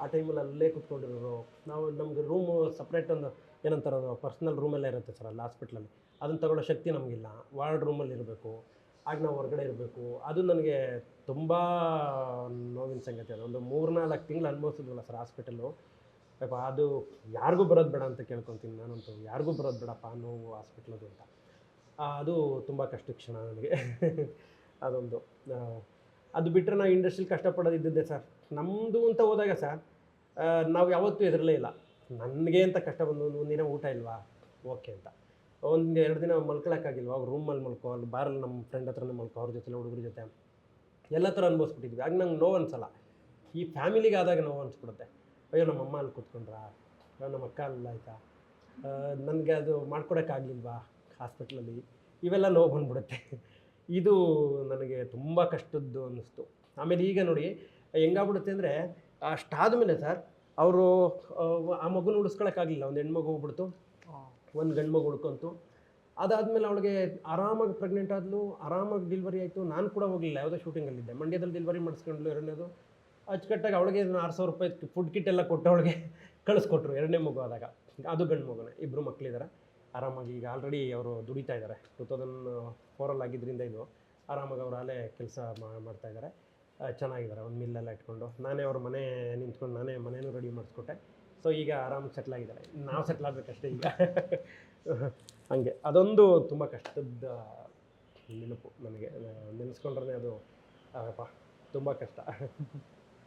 ಆ ಟೈಮಲ್ಲಿ ಅಲ್ಲೇ ಕುತ್ಕೊಂಡಿರೋರು, ನಾವು ನಮಗೆ ರೂಮು ಸಪ್ರೇಟ್ ಒಂದು ಏನಂತಾರದು ಪರ್ಸ್ನಲ್ ರೂಮಲ್ಲೇ ಇರುತ್ತೆ ಸರ್, ಅಲ್ಲಿ ಹಾಸ್ಪಿಟ್ಲಲ್ಲಿ ಅದನ್ನು ತಗೊಳ್ಳೋ ಶಕ್ತಿ ನಮಗಿಲ್ಲ. ವಾರ್ಡ್ ರೂಮಲ್ಲಿ ಇರಬೇಕು, ಆಗ ನಾವು ಹೊರಗಡೆ ಇರಬೇಕು. ಅದು ನನಗೆ ತುಂಬ ನೋವಿನ ಸಂಗತಿ ಅದು. ಒಂದು ಮೂರು ನಾಲ್ಕು ತಿಂಗಳು ಅನುಭವಿಸಿದ್ವಲ್ಲ ಸರ್ ಹಾಸ್ಪಿಟಲ್ಲು ಪಾಪ ಅದು ಯಾರಿಗೂ ಬರೋದು ಬೇಡ ಅಂತ ಕೇಳ್ಕೊತೀನಿ ನಾನಂತೂ. ಯಾರಿಗೂ ಬರೋದು ಬೇಡಪ್ಪ ನೋವು ಹಾಸ್ಪಿಟ್ಲದು ಅಂತ. ಅದು ತುಂಬ ಕಷ್ಟ ಕ್ಷಣ ನನಗೆ. ಅದೊಂದು. ಅದು ಬಿಟ್ಟರೆ ನಾವು ಇಂಡಸ್ಟ್ರಿಲಿ ಕಷ್ಟಪಡೋದು ಸರ್. ನಮ್ಮದು ಅಂತ ಹೋದಾಗ ಸರ್ ನಾವು ಯಾವತ್ತೂ ಹೆದರಲೇ ಇಲ್ಲ. ನನಗೆ ಅಂತ ಕಷ್ಟ ಬಂದು ಒಂದು ಒಂದಿನ ಊಟ ಇಲ್ವಾ? ಓಕೆ ಅಂತ. ಒಂದು ಎರಡು ದಿನ ಮಲ್ಕೊಳಕ್ಕಾಗಿಲ್ವ? ಅವ್ರು ರೂಮಲ್ಲಿ ಮಲ್ಕೋ ಅಲ್ಲಿ ಬಾರಲ್ಲಿ ನಮ್ಮ ಫ್ರೆಂಡ್ ಹತ್ರನೇ ಮಲ್ಕೋ, ಅವ್ರ ಜೊತೆ ಹುಡುಗರ ಜೊತೆ. ಎಲ್ಲ ಥರ ಅನುಭವಿಸ್ಬಿಟ್ಟಿದ್ವಿ. ಆಗ ನಂಗೆ ನೋವು ಅನ್ಸಲ್ಲ. ಈ ಫ್ಯಾಮಿಲಿಗೆ ಆದಾಗ ನೋವು ಅನ್ಸ್ಬಿಡುತ್ತೆ. ಅಯ್ಯೋ, ನಮ್ಮ ಅಮ್ಮ ಅಲ್ಲಿ ಕೂತ್ಕೊಂಡ್ರಾ? ನಮ್ಮ ಅಕ್ಕ ಅಲ್ಲ ಆಯ್ತಾ? ನನಗೆ ಅದು ಮಾಡ್ಕೊಡೋಕ್ಕಾಗಲಿಲ್ವಾ? ಹಾಸ್ಪಿಟ್ಲಲ್ಲಿ ಇವೆಲ್ಲ ನೋವು ಬಂದ್ಬಿಡುತ್ತೆ. ಇದು ನನಗೆ ತುಂಬ ಕಷ್ಟದ್ದು ಅನ್ನಿಸ್ತು. ಆಮೇಲೆ ಈಗ ನೋಡಿ, ಹೆಂಗಾಗ್ಬಿಡುತ್ತೆ ಅಂದರೆ ಅಷ್ಟಾದಮೇಲೆ ಸರ್, ಅವರು, ಆ ಮಗುನ ಉಳಿಸ್ಕೊಳಕ್ಕಾಗಲಿಲ್ಲ. ಒಂದು ಹೆಣ್ಮಗು ಹೋಗ್ಬಿಡ್ತು, ಒಂದು ಗಂಡು ಮಗು ಹುಡ್ಕೊಂತು ಅದಾದಮೇಲೆ ಅವಳಿಗೆ ಆರಾಮಾಗಿ ಪ್ರೆಗ್ನೆಂಟ್ ಆದ್ಲು, ಆರಾಮಾಗಿ ಡಿಲ್ವರಿ ಆಯಿತು. ನಾನು ಕೂಡ ಹೋಗಲಿಲ್ಲ, ಯಾವುದೋ ಶೂಟಿಂಗಲ್ಲಿದ್ದೆ ಮಂಡ್ಯದಲ್ಲಿ ಡೆಲಿವರಿ ಮಾಡಿಸ್ಕೊಂಡ್ಲು ಎರಡನೇದು. ಅಚ್ಚುಕಟ್ಟಾಗಿ ಅವಳಿಗೆ ಆರು ಸಾವಿರ ರೂಪಾಯಿ ಫುಡ್ ಕಿಟ್ ಎಲ್ಲ ಕೊಟ್ಟು ಅವಳಿಗೆ ಕಳಿಸ್ಕೊಟ್ರು. ಎರಡನೇ ಮಗು ಆದಾಗ. ಅದು ಗಂಡು ಮಗುನೇ ಇಬ್ಬರು ಮಕ್ಕಳಿದ್ದಾರೆ ಆರಾಮಾಗಿ ಈಗ ಆಲ್ರೆಡಿ ಅವರು ದುಡಿತಾ ಇದ್ದಾರೆ ಟೂ ತೌಸಂಡ್ ಫೋರಲ್ಲಿ ಆಗಿದ್ದರಿಂದ ಇದು ಆರಾಮಾಗಿ ಅವರು ಅಲ್ಲೇ ಕೆಲಸ ಮಾಡ್ತಾ ಇದ್ದಾರೆ ಚೆನ್ನಾಗಿದ್ದಾರೆ ಒಂದು ಮಿಲ್ಲೆಲ್ಲ ಇಟ್ಕೊಂಡು ನಾನೇ ಅವ್ರ ಮನೆ ನಿಂತ್ಕೊಂಡು ನಾನೇ ಮನೇನೂ ರೆಡಿ ಮಾಡಿಸ್ಕೊಟ್ಟೆ. ಸೊ ಈಗ ಆರಾಮಾಗಿ ಸೆಟ್ಲ್ ಆಗಿದ್ದಾರೆ. ನಾವು ಸೆಟ್ಲ್ ಆಗಬೇಕಷ್ಟೇ ಈಗ. ಹಂಗೆ. ಅದೊಂದು ತುಂಬ ಕಷ್ಟದ ನೆನಪು ನನಗೆ. ನೆನೆಸ್ಕೊಂಡ್ರೆ ಅದು ಆಗಪ್ಪ ತುಂಬ ಕಷ್ಟ.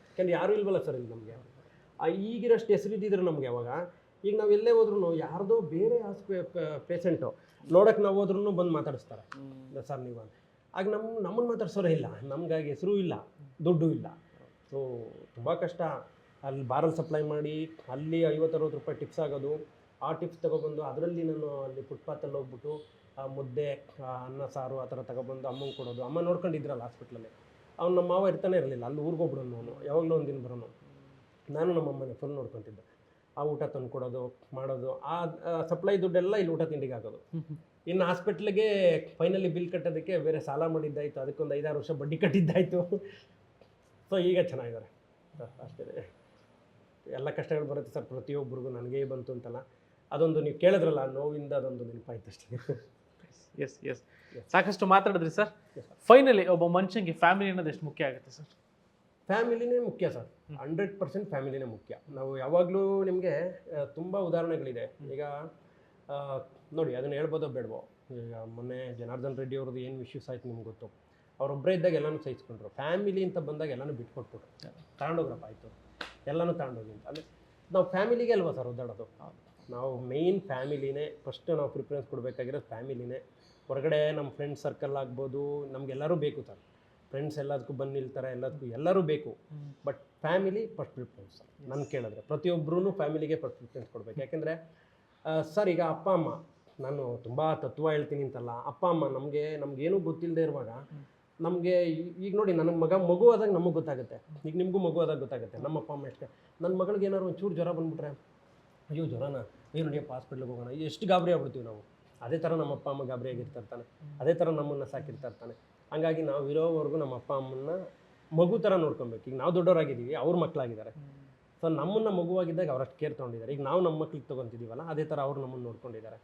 ಯಾಕಂದ್ರೆ ಯಾರೂ ಇಲ್ವಲ್ಲ ಸರ್ ಇಲ್ಲಿ ನಮಗೆ? ಈಗಿರೋಷ್ಟು ಹೆಸರಿದ್ದಿದ್ರು ನಮಗೆ ಅವಾಗ ಈಗ ನಾವು ಎಲ್ಲೇ ಹೋದ್ರು ಯಾರ್ದೋ ಬೇರೆ ಆಸ್ಪೆ ಪೇಷೆಂಟು ನೋಡೋಕೆ ನಾವು ಹೋದ್ರೂ ಬಂದು ಮಾತಾಡಿಸ್ತಾರೆ. ಸರ್ ನೀವು. ಆಗ ನಮ್ಮ ನಮ್ಮನ್ನು ಮಾತಾಡ್ಸೋರೇ ಇಲ್ಲ. ನಮಗಾಗಿ ಹೆಸರು ಇಲ್ಲ ದುಡ್ಡು ಇಲ್ಲ. ಸೊ ತುಂಬ ಕಷ್ಟ. ಅಲ್ಲಿ ಬಾರಲ್ ಸಪ್ಲೈ ಮಾಡಿ ಅಲ್ಲಿ ಐವತ್ತು ಅರವತ್ತು ರೂಪಾಯಿ ಟಿಪ್ಸ್ ಆಗೋದು. ಆ ಟಿಪ್ಸ್ ತೊಗೊಬಂದು ಅದರಲ್ಲಿ ನಾನು ಅಲ್ಲಿ ಫುಟ್ಪಾತಲ್ಲಿ ಹೋಗ್ಬಿಟ್ಟು ಆ ಮುದ್ದೆ ಅನ್ನ ಸಾರು ಆ ಥರ ತಗೊಬಂದು ಅಮ್ಮಂಗೆ ಕೊಡೋದು. ಅಮ್ಮ ನೋಡ್ಕೊಂಡಿದ್ರಲ್ಲ ಹಾಸ್ಪಿಟ್ಲಲ್ಲಿ ಅವ್ನು ನಮ್ಮ ಮಾವ ಇರ್ತಾನೆ ಇರಲಿಲ್ಲ. ಅಲ್ಲಿ ಊರಿಗೋಗ್ಬಿಡೋನು ಅವನು. ಯಾವಾಗಲೂ ಒಂದು ದಿನ ಬರೋನು. ನಾನು ನಮ್ಮ ಅಮ್ಮನೇ ಫುಲ್ ನೋಡ್ಕೊತಿದ್ದೆ. ಆ ಊಟ ತಂದು ಕೊಡೋದು ಮಾಡೋದು ಆ ಸಪ್ಲೈ ದುಡ್ಡೆಲ್ಲ ಇಲ್ಲಿ ಊಟ ತಿಂಡಿಗೆ ಹಾಕೋದು. ಇನ್ನು ಹಾಸ್ಪಿಟ್ಲಿಗೆ ಫೈನಲಿ ಬಿಲ್ ಕಟ್ಟೋದಕ್ಕೆ ಬೇರೆ ಸಾಲ ಮಾಡಿದ್ದಾಯಿತು ಅದಕ್ಕೊಂದು ಐದಾರು ವರ್ಷ ಬಡ್ಡಿ ಕಟ್ಟಿದ್ದಾಯಿತು. ಸೊ ಈಗ ಚೆನ್ನಾಗಿದ್ದಾರೆ. ಅಷ್ಟೇ. ಎಲ್ಲ ಕಷ್ಟಗಳು ಬರುತ್ತೆ ಸರ್ ಪ್ರತಿಯೊಬ್ಬರಿಗೂ ನನಗೆ ಬಂತು ಅಂತಲ್ಲ. ಅದೊಂದು ನೀವು ಕೇಳಿದ್ರಲ್ಲ ನೋವಿಂದ ಅದೊಂದು ನೆನಪಾಯ್ತು ಅಷ್ಟೇ. ಎಸ್ ಎಸ್ ಸಾಕಷ್ಟು ಮಾತಾಡಿದ್ರಿ ಸರ್. ಫೈನಲಿ ಒಬ್ಬ ಮನುಷ್ಯನಿಗೆ ಫ್ಯಾಮಿಲಿ ಅನ್ನೋದು ಎಷ್ಟು ಮುಖ್ಯ ಆಗುತ್ತೆ ಸರ್? ಫ್ಯಾಮಿಲಿನೇ ಮುಖ್ಯ ಸರ್. ಹಂಡ್ರೆಡ್ ಪರ್ಸೆಂಟ್ ಫ್ಯಾಮಿಲಿನೇ ಮುಖ್ಯ. ನಾವು ಯಾವಾಗಲೂ ನಿಮಗೆ ತುಂಬ ಉದಾಹರಣೆಗಳಿದೆ. ಈಗ ನೋಡಿ ಅದನ್ನು ಹೇಳ್ಬೋದೋ ಬೇಡವೋ? ಈಗ ಮೊನ್ನೆ ಜನಾರ್ದನ್ ರೆಡ್ಡಿ ಅವ್ರದ್ದು ಏನು ಇಶ್ಯೂಸ್ ಆಯ್ತು ನಿಮ್ಗೆ ಗೊತ್ತು? ಅವರೊಬ್ಬರೇ ಇದ್ದಾಗ ಎಲ್ಲನೂ ಸಹಿಸ್ಕೊಂಡ್ರು. ಫ್ಯಾಮಿಲಿ ಅಂತ ಬಂದಾಗ ಎಲ್ಲನೂ ಬಿಟ್ಕೊಟ್ಬಿಟ್ರು. ತಗೊಂಡೋಗ್ರಪ್ಪ ಆಯಿತು. ಎಲ್ಲನೂ ತಗೊಂಡೋಗಿ ಅಂತ. ಅಂದರೆ ನಾವು ಫ್ಯಾಮಿಲಿಗೆ ಅಲ್ವಾ ಸರ್ ಒದ್ದಾಡೋದು? ನಾವು ಮೇಯ್ನ್ ಫ್ಯಾಮಿಲಿನೇ ಫಸ್ಟ್ ನಾವು ಪ್ರಿಫರೆನ್ಸ್ ಕೊಡಬೇಕಾಗಿರೋದು ಫ್ಯಾಮಿಲಿನೇ. ಹೊರಗಡೆ ನಮ್ಮ ಫ್ರೆಂಡ್ ಸರ್ಕಲ್ ಆಗ್ಬೋದು ನಮಗೆಲ್ಲರೂ ಬೇಕು ಸರ್. ಫ್ರೆಂಡ್ಸ್ ಎಲ್ಲದಕ್ಕೂ ಬಂದು ನಿಲ್ತಾರೆ ಎಲ್ಲದಕ್ಕೂ ಎಲ್ಲರೂ ಬೇಕು. ಬಟ್ ಫ್ಯಾಮಿಲಿ ಫಸ್ಟ್ ಪ್ರಿಫರೆನ್ಸ್ ನಾನು ಕೇಳಿದ್ರೆ ಪ್ರತಿಯೊಬ್ಬರೂ ಫ್ಯಾಮಿಲಿಗೆ ಫಸ್ಟ್ ಪ್ರಿಫರೆನ್ಸ್ ಕೊಡಬೇಕು. ಯಾಕೆಂದರೆ ಸರ್ ಈಗ ಅಪ್ಪ, ಅಮ್ಮ, ನಾನು ತುಂಬ ತತ್ವ ಹೇಳ್ತೀನಿ ಅಂತಲ್ಲ, ಅಪ್ಪ, ಅಮ್ಮ ನಮಗೆ, ನಮಗೇನೂ ಗೊತ್ತಿಲ್ಲದೆ ಇರುವಾಗ ನಮಗೆ ಈಗ ನೋಡಿ ನನ್ನ ಮಗ ಮಗು ಆದಾಗ ನಮಗೆ ಗೊತ್ತಾಗುತ್ತೆ. ಈಗ ನಿಮಗೂ ಮಗು ಆದಾಗ ಗೊತ್ತಾಗುತ್ತೆ. ನಮ್ಮ ಅಪ್ಪ, ಅಮ್ಮ ಎಷ್ಟು ನನ್ನ ಮಗಳಿಗೆ ಏನಾದ್ರು ಒಂಚೂರು ಜ್ವರ ಬಂದುಬಿಟ್ರೆ, ಅಯ್ಯೋ ಜ್ವರನ, ಏನು ನೋಡಿ ಹಾಸ್ಪಿಟ್ಲಿಗೆ ಹೋಗೋಣ, ಎಷ್ಟು ಗಾಬರಿ ಆಗ್ಬಿಡ್ತೀವಿ ನಾವು. ಅದೇ ಥರ ನಮ್ಮ ಅಪ್ಪ, ಅಮ್ಮ ಗಾಬರಿ ಆಗಿರ್ತಿರ್ತಾನೆ ಅದೇ ಥರ ನಮ್ಮನ್ನು ಸಾಕಿರ್ತಿರ್ತಾನೆ ಹಂಗಾಗಿ ನಾವು ಇರೋವರೆಗೂ ನಮ್ಮ ಅಪ್ಪ ಅಮ್ಮನ್ನ ಮಗು ಥರ ನೋಡ್ಕೊಬೇಕು. ಈಗ ನಾವು ದೊಡ್ಡವರಾಗಿದ್ದೀವಿ, ಅವ್ರ ಮಕ್ಕಳಾಗಿದ್ದಾರೆ ಸೊ ನಮ್ಮನ್ನು ಮಗುವಾಗಿದ್ದಾಗ ಅವರಷ್ಟು ಕೇರ್ ತೊಗೊಂಡಿದ್ದಾರೆ. ಈಗ ನಾವು ನಮ್ಮ ಮಕ್ಳಿಗೆ ತೊಗೊತಿದ್ದೀವಲ್ಲ, ಅದೇ ಥರ ಅವ್ರು ನಮ್ಮನ್ನು ನೋಡ್ಕೊಂಡಿದ್ದಾರೆ.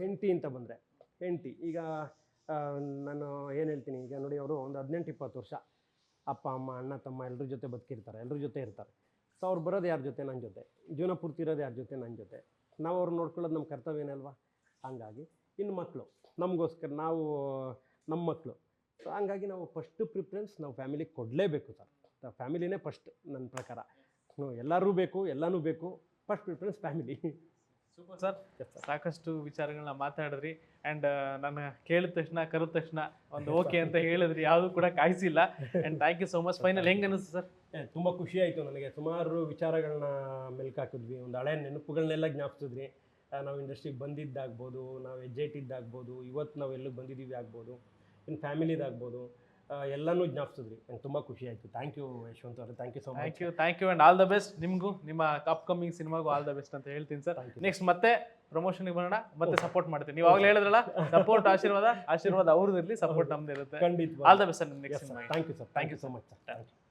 ಹೆಂಡತಿ ಅಂತ ಬಂದರೆ, ಹೆಂಡತಿ, ಈಗ ನಾನು ಏನು ಹೇಳ್ತೀನಿ, ಈಗ ನೋಡಿ ಅವರು ಒಂದು ಹದಿನೆಂಟು, ಇಪ್ಪತ್ತು ವರ್ಷ. ಅಪ್ಪ, ಅಮ್ಮ, ಅಣ್ಣ, ತಮ್ಮ ಎಲ್ಲರ ಜೊತೆ ಬದುಕಿರ್ತಾರೆ ಎಲ್ಲರ ಜೊತೆ ಇರ್ತಾರೆ. ಸೊ ಅವ್ರು ಬರೋದು ಯಾರ ಜೊತೆ? ನನ್ನ ಜೊತೆ. ಜೀವನ ಪೂರ್ತಿ ಇರೋದು ಯಾರ ಜೊತೆ? ನನ್ನ ಜೊತೆ. ನಾವು ಅವ್ರು ನೋಡ್ಕೊಳ್ಳೋದು ನಮ್ಮ ಕರ್ತವ್ಯನೇ ಅಲ್ವಾ ಹಂಗಾಗಿ, ಇನ್ನು ಮಕ್ಕಳು ನಮಗೋಸ್ಕರ ನಾವು, ನಮ್ಮ ಮಕ್ಕಳು ಸೊ ಹಂಗಾಗಿ ನಾವು ಫಸ್ಟ್ ಪ್ರಿಫರೆನ್ಸ್ ನಾವು ಫ್ಯಾಮಿಲಿಗೆ ಕೊಡಲೇಬೇಕು ಸರ್ ಫ್ಯಾಮಿಲಿನೇ ಫಸ್ಟ್ ನನ್ನ ಪ್ರಕಾರ. ಎಲ್ಲರೂ ಬೇಕು ಎಲ್ಲನೂ ಬೇಕು. First preference family super sir ಸಾಕಷ್ಟು ವಿಚಾರಗಳನ್ನ ಮಾತಾಡಿದ್ರಿ ಆ್ಯಂಡ್ ನಾನು ಕೇಳಿದ ತಕ್ಷಣ ಕರೆದ ತಕ್ಷಣ ಒಂದು ಓಕೆ ಅಂತ ಹೇಳಿದ್ರಿ. ಯಾವುದು ಕೂಡ ಕಾಯಿಸಿಲ್ಲ. And thank you so much final ಹೆಂಗೆ ಅನಿಸ್ತು ಸರ್ ತುಂಬ ಖುಷಿ ಆಯಿತು ನನಗೆ. ಸುಮಾರು ವಿಚಾರಗಳನ್ನ ಮೆಲ್ಕು ಹಾಕಿದ್ವಿ. ಒಂದು ಹಳೆ ನೆನಪುಗಳನ್ನೆಲ್ಲ ಜ್ಞಾಪಿಸಿದ್ರಿ. ನಾವು ಇಂಡಸ್ಟ್ರಿಗೆ ಬಂದಿದ್ದಾಗ್ಬೋದು ನಾವು ಹೆಜ್ಜೆ ಇಟ್ಟಿದ್ದಾಗ್ಬೋದು ಇವತ್ತು ನಾವು ಎಲ್ಲಿಗೆ ಬಂದಿದ್ದೀವಿ ಆಗ್ಬೋದು. ಇನ್ನು ಫ್ಯಾಮಿಲಿದಾಗ್ಬೋದು ಎಲ್ಲನೂ ಜ್ಞಾಪಿಸಿದ್ರಿ. ನಂಗೆ ತುಂಬ ಖುಷಿ ಆಯಿತು. ಥ್ಯಾಂಕ್ ಯು ಯಶವಂತ್ ಅವರೇ. Thank you so much thank you thank you and all the best ನಿಮಗೂ ನಿಮ್ಮ ಅಪ್ಕಮಿಂಗ್ ಸಿನಿಮಾಗೂ ಆಲ್ ದ ಬೆಸ್ಟ್ ಅಂತ ಹೇಳ್ತೀನಿ ಸರ್ ನೆಕ್ಸ್ಟ್ ಮತ್ತೆ ಪ್ರಮೋಷನ್ಗೆ ಬರೋಣ. ಮತ್ತೆ ಸಪೋರ್ಟ್ ಮಾಡ್ತೀನಿ. ನೀವು ಆಗಲೇ ಹೇಳಿದ್ರಲ್ಲ ಸಪೋರ್ಟ್ ಆಶೀರ್ವಾದ ಆಶೀರ್ವಾದ ಅವ್ರದ್ದು ಇರಲಿ ಸಪೋರ್ಟ್ ನಮ್ದು ಇರುತ್ತೆ ಖಂಡಿತ all the best sir next thank you sir thank you so much sir thank you